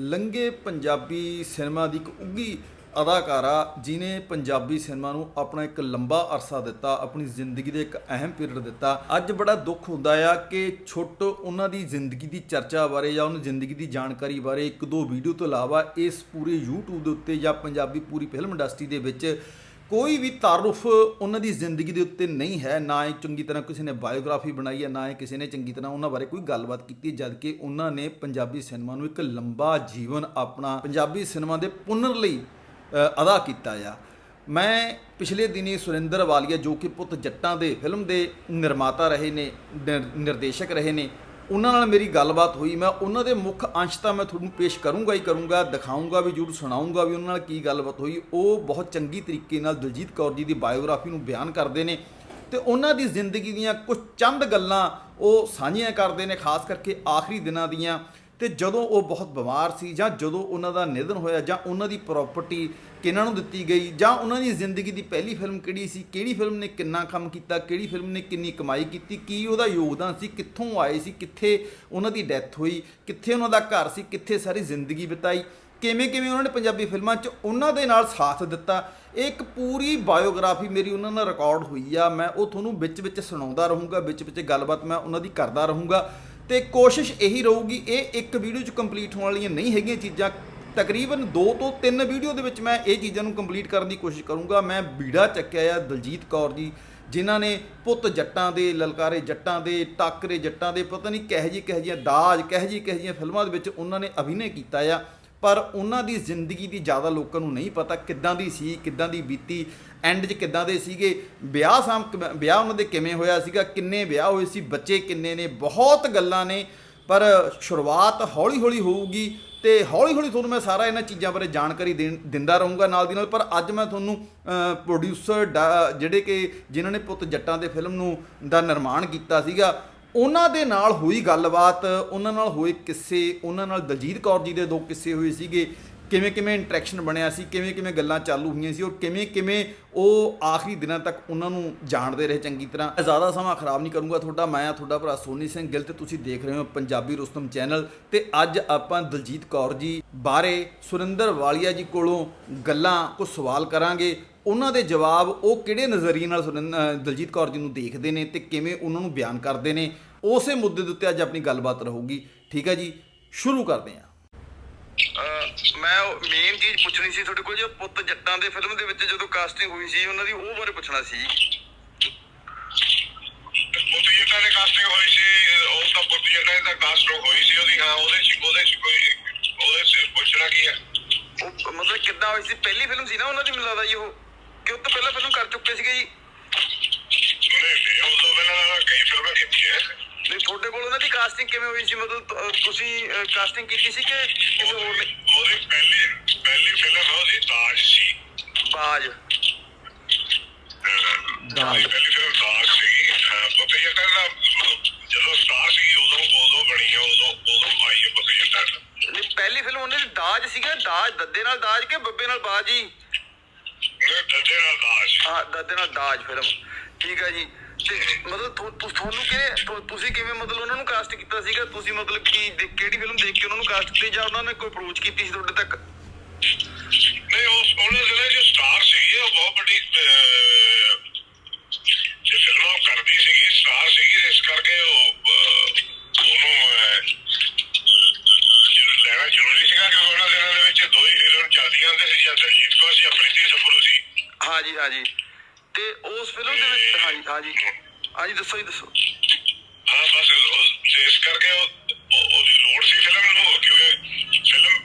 ਲੰਗੇ Punjabi cinema ਦੀ ਇੱਕ ਉੱਗੀ ਅਦਾਕਾਰਾ ਜਿਨੇ ਪੰਜਾਬੀ ਸਿਨੇਮਾ ਨੂੰ ਆਪਣਾ ਇੱਕ ਲੰਬਾ ਅਰਸਾ ਦਿੱਤਾ, ਆਪਣੀ ਜ਼ਿੰਦਗੀ ਦੇ ਇੱਕ ਅਹਿਮ ਪੀਰੀਅਡ ਦਿੱਤਾ। ਅੱਜ ਬੜਾ ਦੁੱਖ ਹੁੰਦਾ ਆ ਕਿ ਛੁੱਟ ਉਹਨਾਂ ਦੀ ਜ਼ਿੰਦਗੀ ਦੀ ਚਰਚਾ ਬਾਰੇ ਜਾਂ ਉਹਨਾਂ ਜ਼ਿੰਦਗੀ ਦੀ ਜਾਣਕਾਰੀ ਬਾਰੇ ਇੱਕ ਦੋ ਵੀਡੀਓ ਤੋਂ ਇਲਾਵਾ ਇਸ ਪੂਰੇ YouTube ਦੇ ਉੱਤੇ ਜਾਂ ਪੰਜਾਬੀ ਪੂਰੀ ਫਿਲਮ ਇੰਡਸਟਰੀ ਦੇ ਵਿੱਚ ਕੋਈ ਵੀ ਤਾਰਫ ਉਹਨਾਂ ਦੀ ਜ਼ਿੰਦਗੀ ਦੇ ਉੱਤੇ ਨਹੀਂ ਹੈ, ਨਾ ਹੀ ਚੰਗੀ ਤਰ੍ਹਾਂ ਕਿਸੇ ਨੇ ਬਾਇਓਗ੍ਰਾਫੀ ਬਣਾਈ ਹੈ, ਨਾ ਹੀ ਕਿਸੇ ਨੇ ਚੰਗੀ ਤਰ੍ਹਾਂ ਉਹਨਾਂ ਬਾਰੇ ਕੋਈ ਗੱਲਬਾਤ ਕੀਤੀ ਜਦ ਕਿ ਉਹਨਾਂ ਨੇ ਪੰਜਾਬੀ ਸਿਨੇਮਾ ਨੂੰ ਇੱਕ ਲੰਬਾ ਜੀਵਨ ਆਪਣਾ ਪੰਜਾਬੀ ਸਿਨੇਮਾ ਦੇ ਪੁਨਰ ਲਈ ਅਦਾ ਕੀਤਾ ਆ। ਮੈਂ ਪਿਛਲੇ ਦਿਨੀ ਸੁਰਿੰਦਰ ਵਾਲੀਆ, ਜੋ ਕਿ ਪੁੱਤ ਜੱਟਾਂ ਦੇ ਫਿਲਮ ਦੇ ਨਿਰਮਾਤਾ ਰਹੇ ਨੇ, ਨਿਰ- ਨਿਰਦੇਸ਼ਕ ਰਹੇ ਨੇ ਉਹਨਾਂ ਨਾਲ ਮੇਰੀ ਗੱਲਬਾਤ ਹੋਈ, ਮੈਂ ਉਹਨਾਂ ਦੇ ਮੁੱਖ ਅੰਸ਼ ਤਾਂ ਮੈਂ ਤੁਹਾਨੂੰ ਪੇਸ਼ ਕਰੂੰਗਾ ਹੀ ਕਰੂੰਗਾ ਦਿਖਾਊਂਗਾ ਵੀ, ਜ਼ਰੂਰ ਸੁਣਾਊਂਗਾ ਵੀ ਉਹਨਾਂ ਨਾਲ ਕੀ ਗੱਲਬਾਤ ਹੋਈ। ਉਹ ਬਹੁਤ ਚੰਗੀ ਤਰੀਕੇ ਨਾਲ ਦਲਜੀਤ ਕੌਰ ਜੀ ਦੀ ਬਾਇਓਗ੍ਰਾਫੀ ਨੂੰ ਬਿਆਨ ਕਰਦੇ ਨੇ ਤੇ ਉਹਨਾਂ ਦੀ ਜ਼ਿੰਦਗੀ ਦੀਆਂ ਕੁਝ ਚੰਦ ਗੱਲਾਂ ਉਹ ਸਾਂਝੀਆਂ ਕਰਦੇ ਨੇ, ਖਾਸ ਕਰਕੇ ਆਖਰੀ ਦਿਨਾਂ ਦੀਆਂ। ਤੇ ਜਦੋਂ ਉਹ ਬਹੁਤ ਬਿਮਾਰ ਸੀ ਜਾਂ ਜਦੋਂ ਉਹਨਾਂ ਦਾ ਨਿਧਨ ਹੋਇਆ ਜਾਂ ਉਹਨਾਂ ਦੀ ਪ੍ਰਾਪਰਟੀ ਕਿਹਨਾਂ ਨੂੰ ਦਿੱਤੀ ਗਈ ਜਾਂ ਉਹਨਾਂ ਦੀ ਜ਼ਿੰਦਗੀ ਦੀ ਪਹਿਲੀ ਫਿਲਮ ਕਿਹੜੀ ਸੀ, ਕਿਹੜੀ ਫਿਲਮ ਨੇ ਕਿੰਨਾ ਕੰਮ ਕੀਤਾ, ਕਿਹੜੀ ਫਿਲਮ ਨੇ ਕਿੰਨੀ ਕਮਾਈ ਕੀਤੀ, ਕੀ ਉਹਦਾ ਯੋਗਦਾਨ ਸੀ, ਕਿੱਥੋਂ ਆਏ ਸੀ, ਕਿੱਥੇ ਉਹਨਾਂ ਦੀ ਡੈਥ ਹੋਈ, ਕਿੱਥੇ ਉਹਨਾਂ ਦਾ ਘਰ ਸੀ, ਕਿੱਥੇ ਸਾਰੀ ਜ਼ਿੰਦਗੀ ਬਿਤਾਈ ਕਿਵੇਂ ਕਿਵੇਂ ਉਹਨਾਂ ਨੇ ਪੰਜਾਬੀ ਫਿਲਮਾਂ 'ਚ ਉਹਨਾਂ ਦੇ ਨਾਲ ਸਾਥ ਦਿੱਤਾ। ਇਹ ਇੱਕ ਪੂਰੀ ਬਾਇਓਗ੍ਰਾਫੀ ਮੇਰੀ ਉਹਨਾਂ ਨਾਲ ਰਿਕਾਰਡ ਹੋਈ ਆ। ਮੈਂ ਉਹ ਤੁਹਾਨੂੰ ਵਿੱਚ ਵਿੱਚ ਸੁਣਾਉਂਦਾ ਰਹੂੰਗਾ ਵਿੱਚ ਵਿੱਚ ਗੱਲਬਾਤ ਮੈਂ ਉਹਨਾਂ ਦੀ ਕਰਦਾ ਰਹੂੰਗਾ। ਤੇ ਕੋਸ਼ਿਸ਼ ਇਹੀ ਰਹੂਗੀ, ਇਹ ਇੱਕ ਵੀਡੀਓ 'ਚ ਕੰਪਲੀਟ ਹੋਣ ਵਾਲੀਆਂ ਨਹੀਂ ਹੈਗੀਆਂ ਚੀਜ਼ਾਂ। ਤਕਰੀਬਨ 2 ਤੋਂ 3 ਵੀਡੀਓ ਦੇ ਵਿੱਚ ਮੈਂ ਇਹ ਚੀਜ਼ਾਂ ਨੂੰ ਕੰਪਲੀਟ ਕਰਨ ਦੀ ਕੋਸ਼ਿਸ਼ ਕਰੂੰਗਾ। ਮੈਂ ਬੀੜਾ ਚੱਕਿਆ ਆ ਦਲਜੀਤ ਕੌਰ ਜੀ, ਜਿਨ੍ਹਾਂ ਨੇ ਪੁੱਤ ਜੱਟਾਂ ਦੇ, ਲਲਕਾਰੇ ਜੱਟਾਂ ਦੇ, ਟਾਕਰੇ ਜੱਟਾਂ ਦੇ, ਪਤਾ ਨਹੀਂ ਕਿਹੋ ਜਿਹੀ, ਕਿਹੋ ਜਿਹੀਆਂ ਦਾਜ, ਕਿਹੋ ਜਿਹੀ, ਕਿਹੋ ਜਿਹੀਆਂ ਫਿਲਮਾਂ ਦੇ ਵਿੱਚ ਉਹਨਾਂ ਨੇ ਅਭਿਨੈ ਕੀਤਾ ਆ। ਪਰ ਉਹਨਾਂ ਦੀ ਜ਼ਿੰਦਗੀ ਦੀ ਜ਼ਿਆਦਾ ਲੋਕਾਂ ਨੂੰ ਨਹੀਂ ਪਤਾ ਕਿੱਦਾਂ ਦੀ ਸੀ, ਕਿੱਦਾਂ ਦੀ ਬੀਤੀ। ਐਂਡ 'ਚ ਕਿੱਦਾਂ ਦੇ ਸੀਗੇ? ਵਿਆਹ ਸਾਮ ਵਿਆਹ ਉਹਨਾਂ ਦੇ ਕਿਵੇਂ ਹੋਇਆ ਸੀਗਾ? ਕਿੰਨੇ ਵਿਆਹ ਹੋਏ ਸੀ? ਬੱਚੇ ਕਿੰਨੇ ਨੇ? ਬਹੁਤ ਗੱਲਾਂ ਨੇ। ਪਰ ਸ਼ੁਰੂਆਤ ਹੌਲੀ ਹੌਲੀ ਹੋਊਗੀ ਤੇ ਹੌਲੀ ਹੌਲੀ ਤੁਹਾਨੂੰ ਮੈਂ ਸਾਰਾ ਇਹਨਾਂ ਚੀਜ਼ਾਂ ਬਾਰੇ ਜਾਣਕਾਰੀ ਦੇਣ, ਦਿੰਦਾ ਰਹੂੰਗਾ ਨਾਲ ਦੀ ਨਾਲ। ਪਰ ਅੱਜ ਮੈਂ ਤੁਹਾਨੂੰ ਪ੍ਰੋਡਿਊਸਰ ਜਿਹੜੇ ਕਿ ਜਿਨ੍ਹਾਂ ਨੇ ਪੁੱਤ ਜੱਟਾਂ ਦੇ ਫਿਲਮ ਨੂੰ ਦਾ ਨਿਰਮਾਣ ਕੀਤਾ ਸੀਗਾ, ਉਹਨਾਂ ਦੇ ਨਾਲ ਹੋਈ ਗੱਲਬਾਤ, ਉਹਨਾਂ ਨਾਲ ਹੋਏ ਕਿੱਸੇ, ਉਹਨਾਂ ਨਾਲ ਦਲਜੀਤ ਕੌਰ ਜੀ ਦੇ ਦੋ ਕਿੱਸੇ ਹੋਏ ਸੀਗੇ। ਕਿਵੇਂ ਕਿਵੇਂ ਇੰਟਰੈਕਸ਼ਨ ਬਣਿਆ ਸੀ, ਕਿਵੇਂ ਕਿਵੇਂ ਗੱਲਾਂ ਚਾਲੂ ਹੋਈਆਂ ਸੀ, ਔਰ ਕਿਵੇਂ ਕਿਵੇਂ ਉਹ ਆਖਰੀ ਦਿਨਾਂ ਤੱਕ ਉਹਨਾਂ ਨੂੰ ਜਾਣਦੇ ਰਹੇ ਚੰਗੀ ਤਰ੍ਹਾਂ। ਜ਼ਿਆਦਾ ਸਮਾਂ ਖਰਾਬ ਨਹੀਂ ਕਰੂੰਗਾ ਤੁਹਾਡਾ, ਮੈਂ ਆ ਤੁਹਾਡਾ ਭਰਾ ਸੋਨੀ ਸਿੰਘ ਗਿੱਲ ਤੇ ਤੁਸੀਂ ਦੇਖ ਰਹੇ ਹੋ ਪੰਜਾਬੀ ਰੁਸਤਮ ਚੈਨਲ। ਤੇ ਅੱਜ ਆਪਾਂ ਦਲਜੀਤ ਕੌਰ ਜੀ ਬਾਰੇ, ਸੁਰਿੰਦਰ ਵਾਲੀਆ ਜੀ ਕੋਲੋਂ ਗੱਲਾਂ, ਕੁਝ ਸਵਾਲ ਕਰਾਂਗੇ। ਉਹਨਾਂ ਦੇ ਜਵਾਬ ਉਹ ਕਿਹੜੇ ਨਜ਼ਰੀਏ ਨਾਲ ਸੁਰਿੰ- ਦਲਜੀਤ ਕੌਰ ਜੀ ਨੂੰ ਦੇਖਦੇ ਨੇ ਤੇ ਕਿਵੇਂ ਉਹਨਾਂ ਨੂੰ ਬਿਆਨ ਕਰਦੇ ਨੇ। ਉਸੇ ਮੁੱਦੇ ਦੇ ਉੱਤੇ ਅੱਜ ਆਪਣੀ ਗੱਲਬਾਤ ਰਹੂਗੀ। ਠੀਕ ਹੈ ਜੀ, ਸ਼ੁਰੂ ਕਰਦੇ ਹਾਂ। ਮੈਂ ਮੇਨ ਚੀਜ਼ ਪੁੱਛਣੀ ਸੀ ਤੁਹਾਡੇ ਕੋਲ ਜੋ ਪੁੱਤ ਜੱਟਾਂ ਦੇ ਫਿਲਮ ਦੇ ਵਿੱਚ ਜਦੋਂ ਕਾਸਟਿੰਗ ਹੋਈ ਸੀ ਉਹਨਾਂ ਦੀ ਉਹ ਬਾਰੇ ਪੁੱਛਣਾ ਸੀ। ਪੁੱਤ ਜੱਟਾਂ ਦੀ ਕਾਸਟਿੰਗ ਹੋਈ ਸੀ ਉਸ ਦਾ ਪੁੱਤ ਜੱਟਾਂ ਦਾ ਕਾਸਟਿੰਗ ਹੋਈ ਸੀ ਉਹਦੀ ਹਾਂ ਉਹਦੇ ਚ ਉਹਦੇ ਚ ਕੋਈ ਉਹਦੇ ਚ ਪੁੱਛਣਾ ਕੀ ਹੈ? ਉਹ ਮਤਲਬ ਕਿੱਦਾਂ ਹੋਈ ਸੀ? ਪਹਿਲੀ ਫਿਲਮ ਸੀ ਨਾ ਉਹਨਾਂ ਦੀ ਮੈਨੂੰ ਲੱਗਦਾ ਜੀ ਉਹ। ਕਿ ਉਹ ਤੋਂ ਪਹਿਲਾਂ ਫਿਲਮ ਕਰ ਚੁੱਕੇ ਸੀਗੇ ਜੀ। ਨਹੀਂ ਨਹੀਂ ਉਸ ਤੋਂ ਪਹਿਲਾਂ ਕਈ ਫਿਲਮਾਂ ਕੀਤੀਆਂ ਨਹੀਂ ਤੁਹਾਡੇ ਕੋਲ ਉਹਨਾਂ ਦੀ ਕਾਸਟਿੰਗ ਕਿਵੇਂ ਹੋਈ ਸੀ? ਮਤਲਬ ਅਹ ਤੁਸੀਂ ਕਾਸਟਿੰਗ ਕੀਤੀ ਸੀ ਕਿ ਕਿਸੇ ਹੋਰ ਨੇ? ਉਹਦੀ ਪਹਿਲੀ ਪਹਿਲੀ ਫਿਲਮ ਉਹਦੀ ਤਾਜ ਸੀ। ਬਾਜ ਦਾਜ। ਪਹਿਲੀ ਫਿਲਮ ਤਾਜ ਸੀ। ਜੱਟਾਂ ਦਾ ਜਦੋਂ ਸਟਾਰ ਸੀ ਉਦੋਂ ਉਦੋਂ ਬਣੀ ਆ ਉਦੋਂ ਉਦੋਂ ਆਈ ਹੈ ਪੁੱਤ ਜੱਟਾਂ ਨਹੀਂ ਪਹਿਲੀ ਫਿਲਮ ਉਹਨਾਂ ਦੀ ਦਾਜ ਸੀਗਾ ਦਾਜ ਦੱਦੇ ਨਾਲ ਦਾਜ ਕਿ ਬੱਬੇ ਨਾਲ ਬਾਜ? ਇਹ ਦੱਦੇ ਨਾਲ ਦਾਜ ਹਾਂ ਦੱਦੇ ਨਾਲ ਦਾਜ ਫਿਲਮ ਠੀਕ ਹੈ ਜੀ। ਮਤਲਬ ਤੁਹਾਨੂੰ ਤੁ- ਤੁਸੀਂ ਕਿਵੇਂ ਮਤਲਬ ਉਹਨਾਂ ਨੂੰ ਕਾਸਟ ਕੀਤਾ ਸੀਗਾ? ਤੁਸੀਂ ਮਤਲਬ ਕੀ ਕਿਹੜੀ ਫਿਲਮ ਦੇਖ ਕੇ ਉਹਨਾਂ ਨੂੰ ਕਾਸਟ ਕੀਤੀ ਜਾਂ ਉਹਨਾਂ ਨੇ ਕੋਈ ਅਪਰੋਚ ਕੀਤੀ ਸੀ ਤੁਹਾਡੇ ਤੱਕ? ਨਹੀਂ ਉਸ ਉਹਨਾਂ ਦੇ ਜੋ ਸਟਾਰ ਸੀਗੀ ਉਹ ਬਹੁਤ ਵੱਡੀ ਜੇ ਫਿਲਮਾਂ ਕਰਦੀ ਸੀਗੀ ਸਟਾਰ ਸੀਗੀ ਇਸ ਕਰਕੇ ਉਹ ਉਹਨੂੰ ਲੈਣਾ ਜ਼ਰੂਰੀ ਸੀਗਾ ਕਿ ਉਹਨਾਂ ਦੇ ਵਿੱਚ ਦੋ ਹੀ ਹੀਰੋਇਨ ਚੱਲਦੀਆਂ ਹੁੰਦੇ ਸੀ ਜਾਂ ਦਲਜੀਤ ਕੌਰ ਸੀ ਜਾਂ ਪ੍ਰੀਤੀ ਸਫਰੂ ਸੀ। ਹਾਂਜੀ ਹਾਂਜੀ। ਤੇ ਉਸ ਫਿਲਮ ਦੇ ਵਿੱਚ ਹਾਂਜੀ ਹਾਂਜੀ। ਹਾਂਜੀ, ਦੱਸੋ ਜੀ, ਦੱਸੋ। ਹਾਂ, ਬਸ, ਉਹ- ਇਸ ਕਰਕੇ ਉਹ- ਉਹਦੀ ਲੋੜ ਸੀ ਫਿਲਮ ਨੂੰ, ਕਿਉਂਕਿ ਫਿਲਮ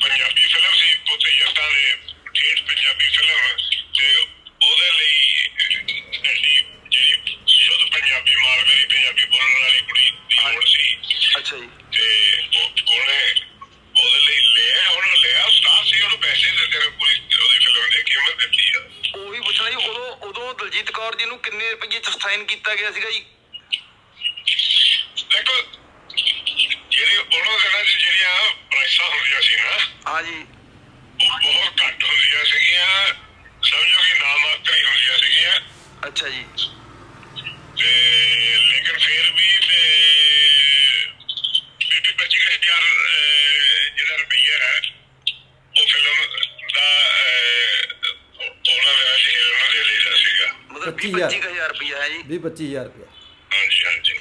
ਪੰਜਾਬੀ ਫਿਲਮ ਸੀ ਪੁੱਤ ਜੱਟਾਂ ਦੇ ਠੇਠ ਪੰਜਾਬੀ ਫਿਲਮ ਤੇ ਉਹਦੇ ਲਈ ਅਹ, ਐਡੀ ਜਿਹੜੀ ਸ਼ੁੱਧ ਪੰਜਾਬੀ ਮਾਰ ਮੇਰੀ ਪੰਜਾਬੀ ਬੋਲਣ ਵਾਲੀ ਕੁੜੀ ਦੀ ਲੋੜ ਸੀ ਅੱਛਾ ਜੀ ਤੇ ਉਹ- ਉਹਨੇ ਉਹਦੇ ਲਈ ਲਿਆ ਉਹਨੂੰ ਲਿਆ ਸਟਾਰ ਸੀ ਉਹਨੂੰ ਪੈਸੇ ਦਿੱਤੇ ਨੇ ਪੂਰੀ ਉਹਦੀ ਫਿਲਮ ਦੀ ਕੀਮਤ ਦਿੱਤੀ ਆ ਉਹੀ ਪੁੱਛਣਾ ਜੀ ਉਦੋਂ ਉਦੋਂ ਦਲਜੀਤ ਕੌਰ ਜੀ ਨੂੰ ਕਿੰਨੇ ਰੁਪਏ ਚ ਸਾਈਨ ਕੀਤਾ ਗਿਆ ਸੀਗਾ ਜੀ ਦੇਖੋ ਜਿਹੜੀ ਉਹਨਾਂ ਦਿਨਾਂ 'ਚ ਜਿਹੜੀਆਂ ਪ੍ਰਾਈਸਾਂ ਹੁੰਦੀਆਂ ਸੀ ਨਾ ਹਾਂਜੀ ਉਹ ਬਹੁਤ ਘੱਟ ਹੁੰਦੀਆਂ ਸੀਗੀਆਂ ਸਮਝੋ ਕਿ ਨਾਮਾਤਰ ਹੀ ਹੁੰਦੀਆਂ ਸੀਗੀਆਂ ਅੱਛਾ ਜੀ ਤੇ ਲੇਕਿਨ ਫਿਰ ਵੀ ਤੇ 25 ਹਜ਼ਾਰ ਅਹ, ਜਿਹੜਾ 25000 25000 ਰੁਪਇਆ ਹੈ ਜੀ। 20 25000 ਰੁਪਏ ਹਾਂਜੀ ਹਾਂਜੀ।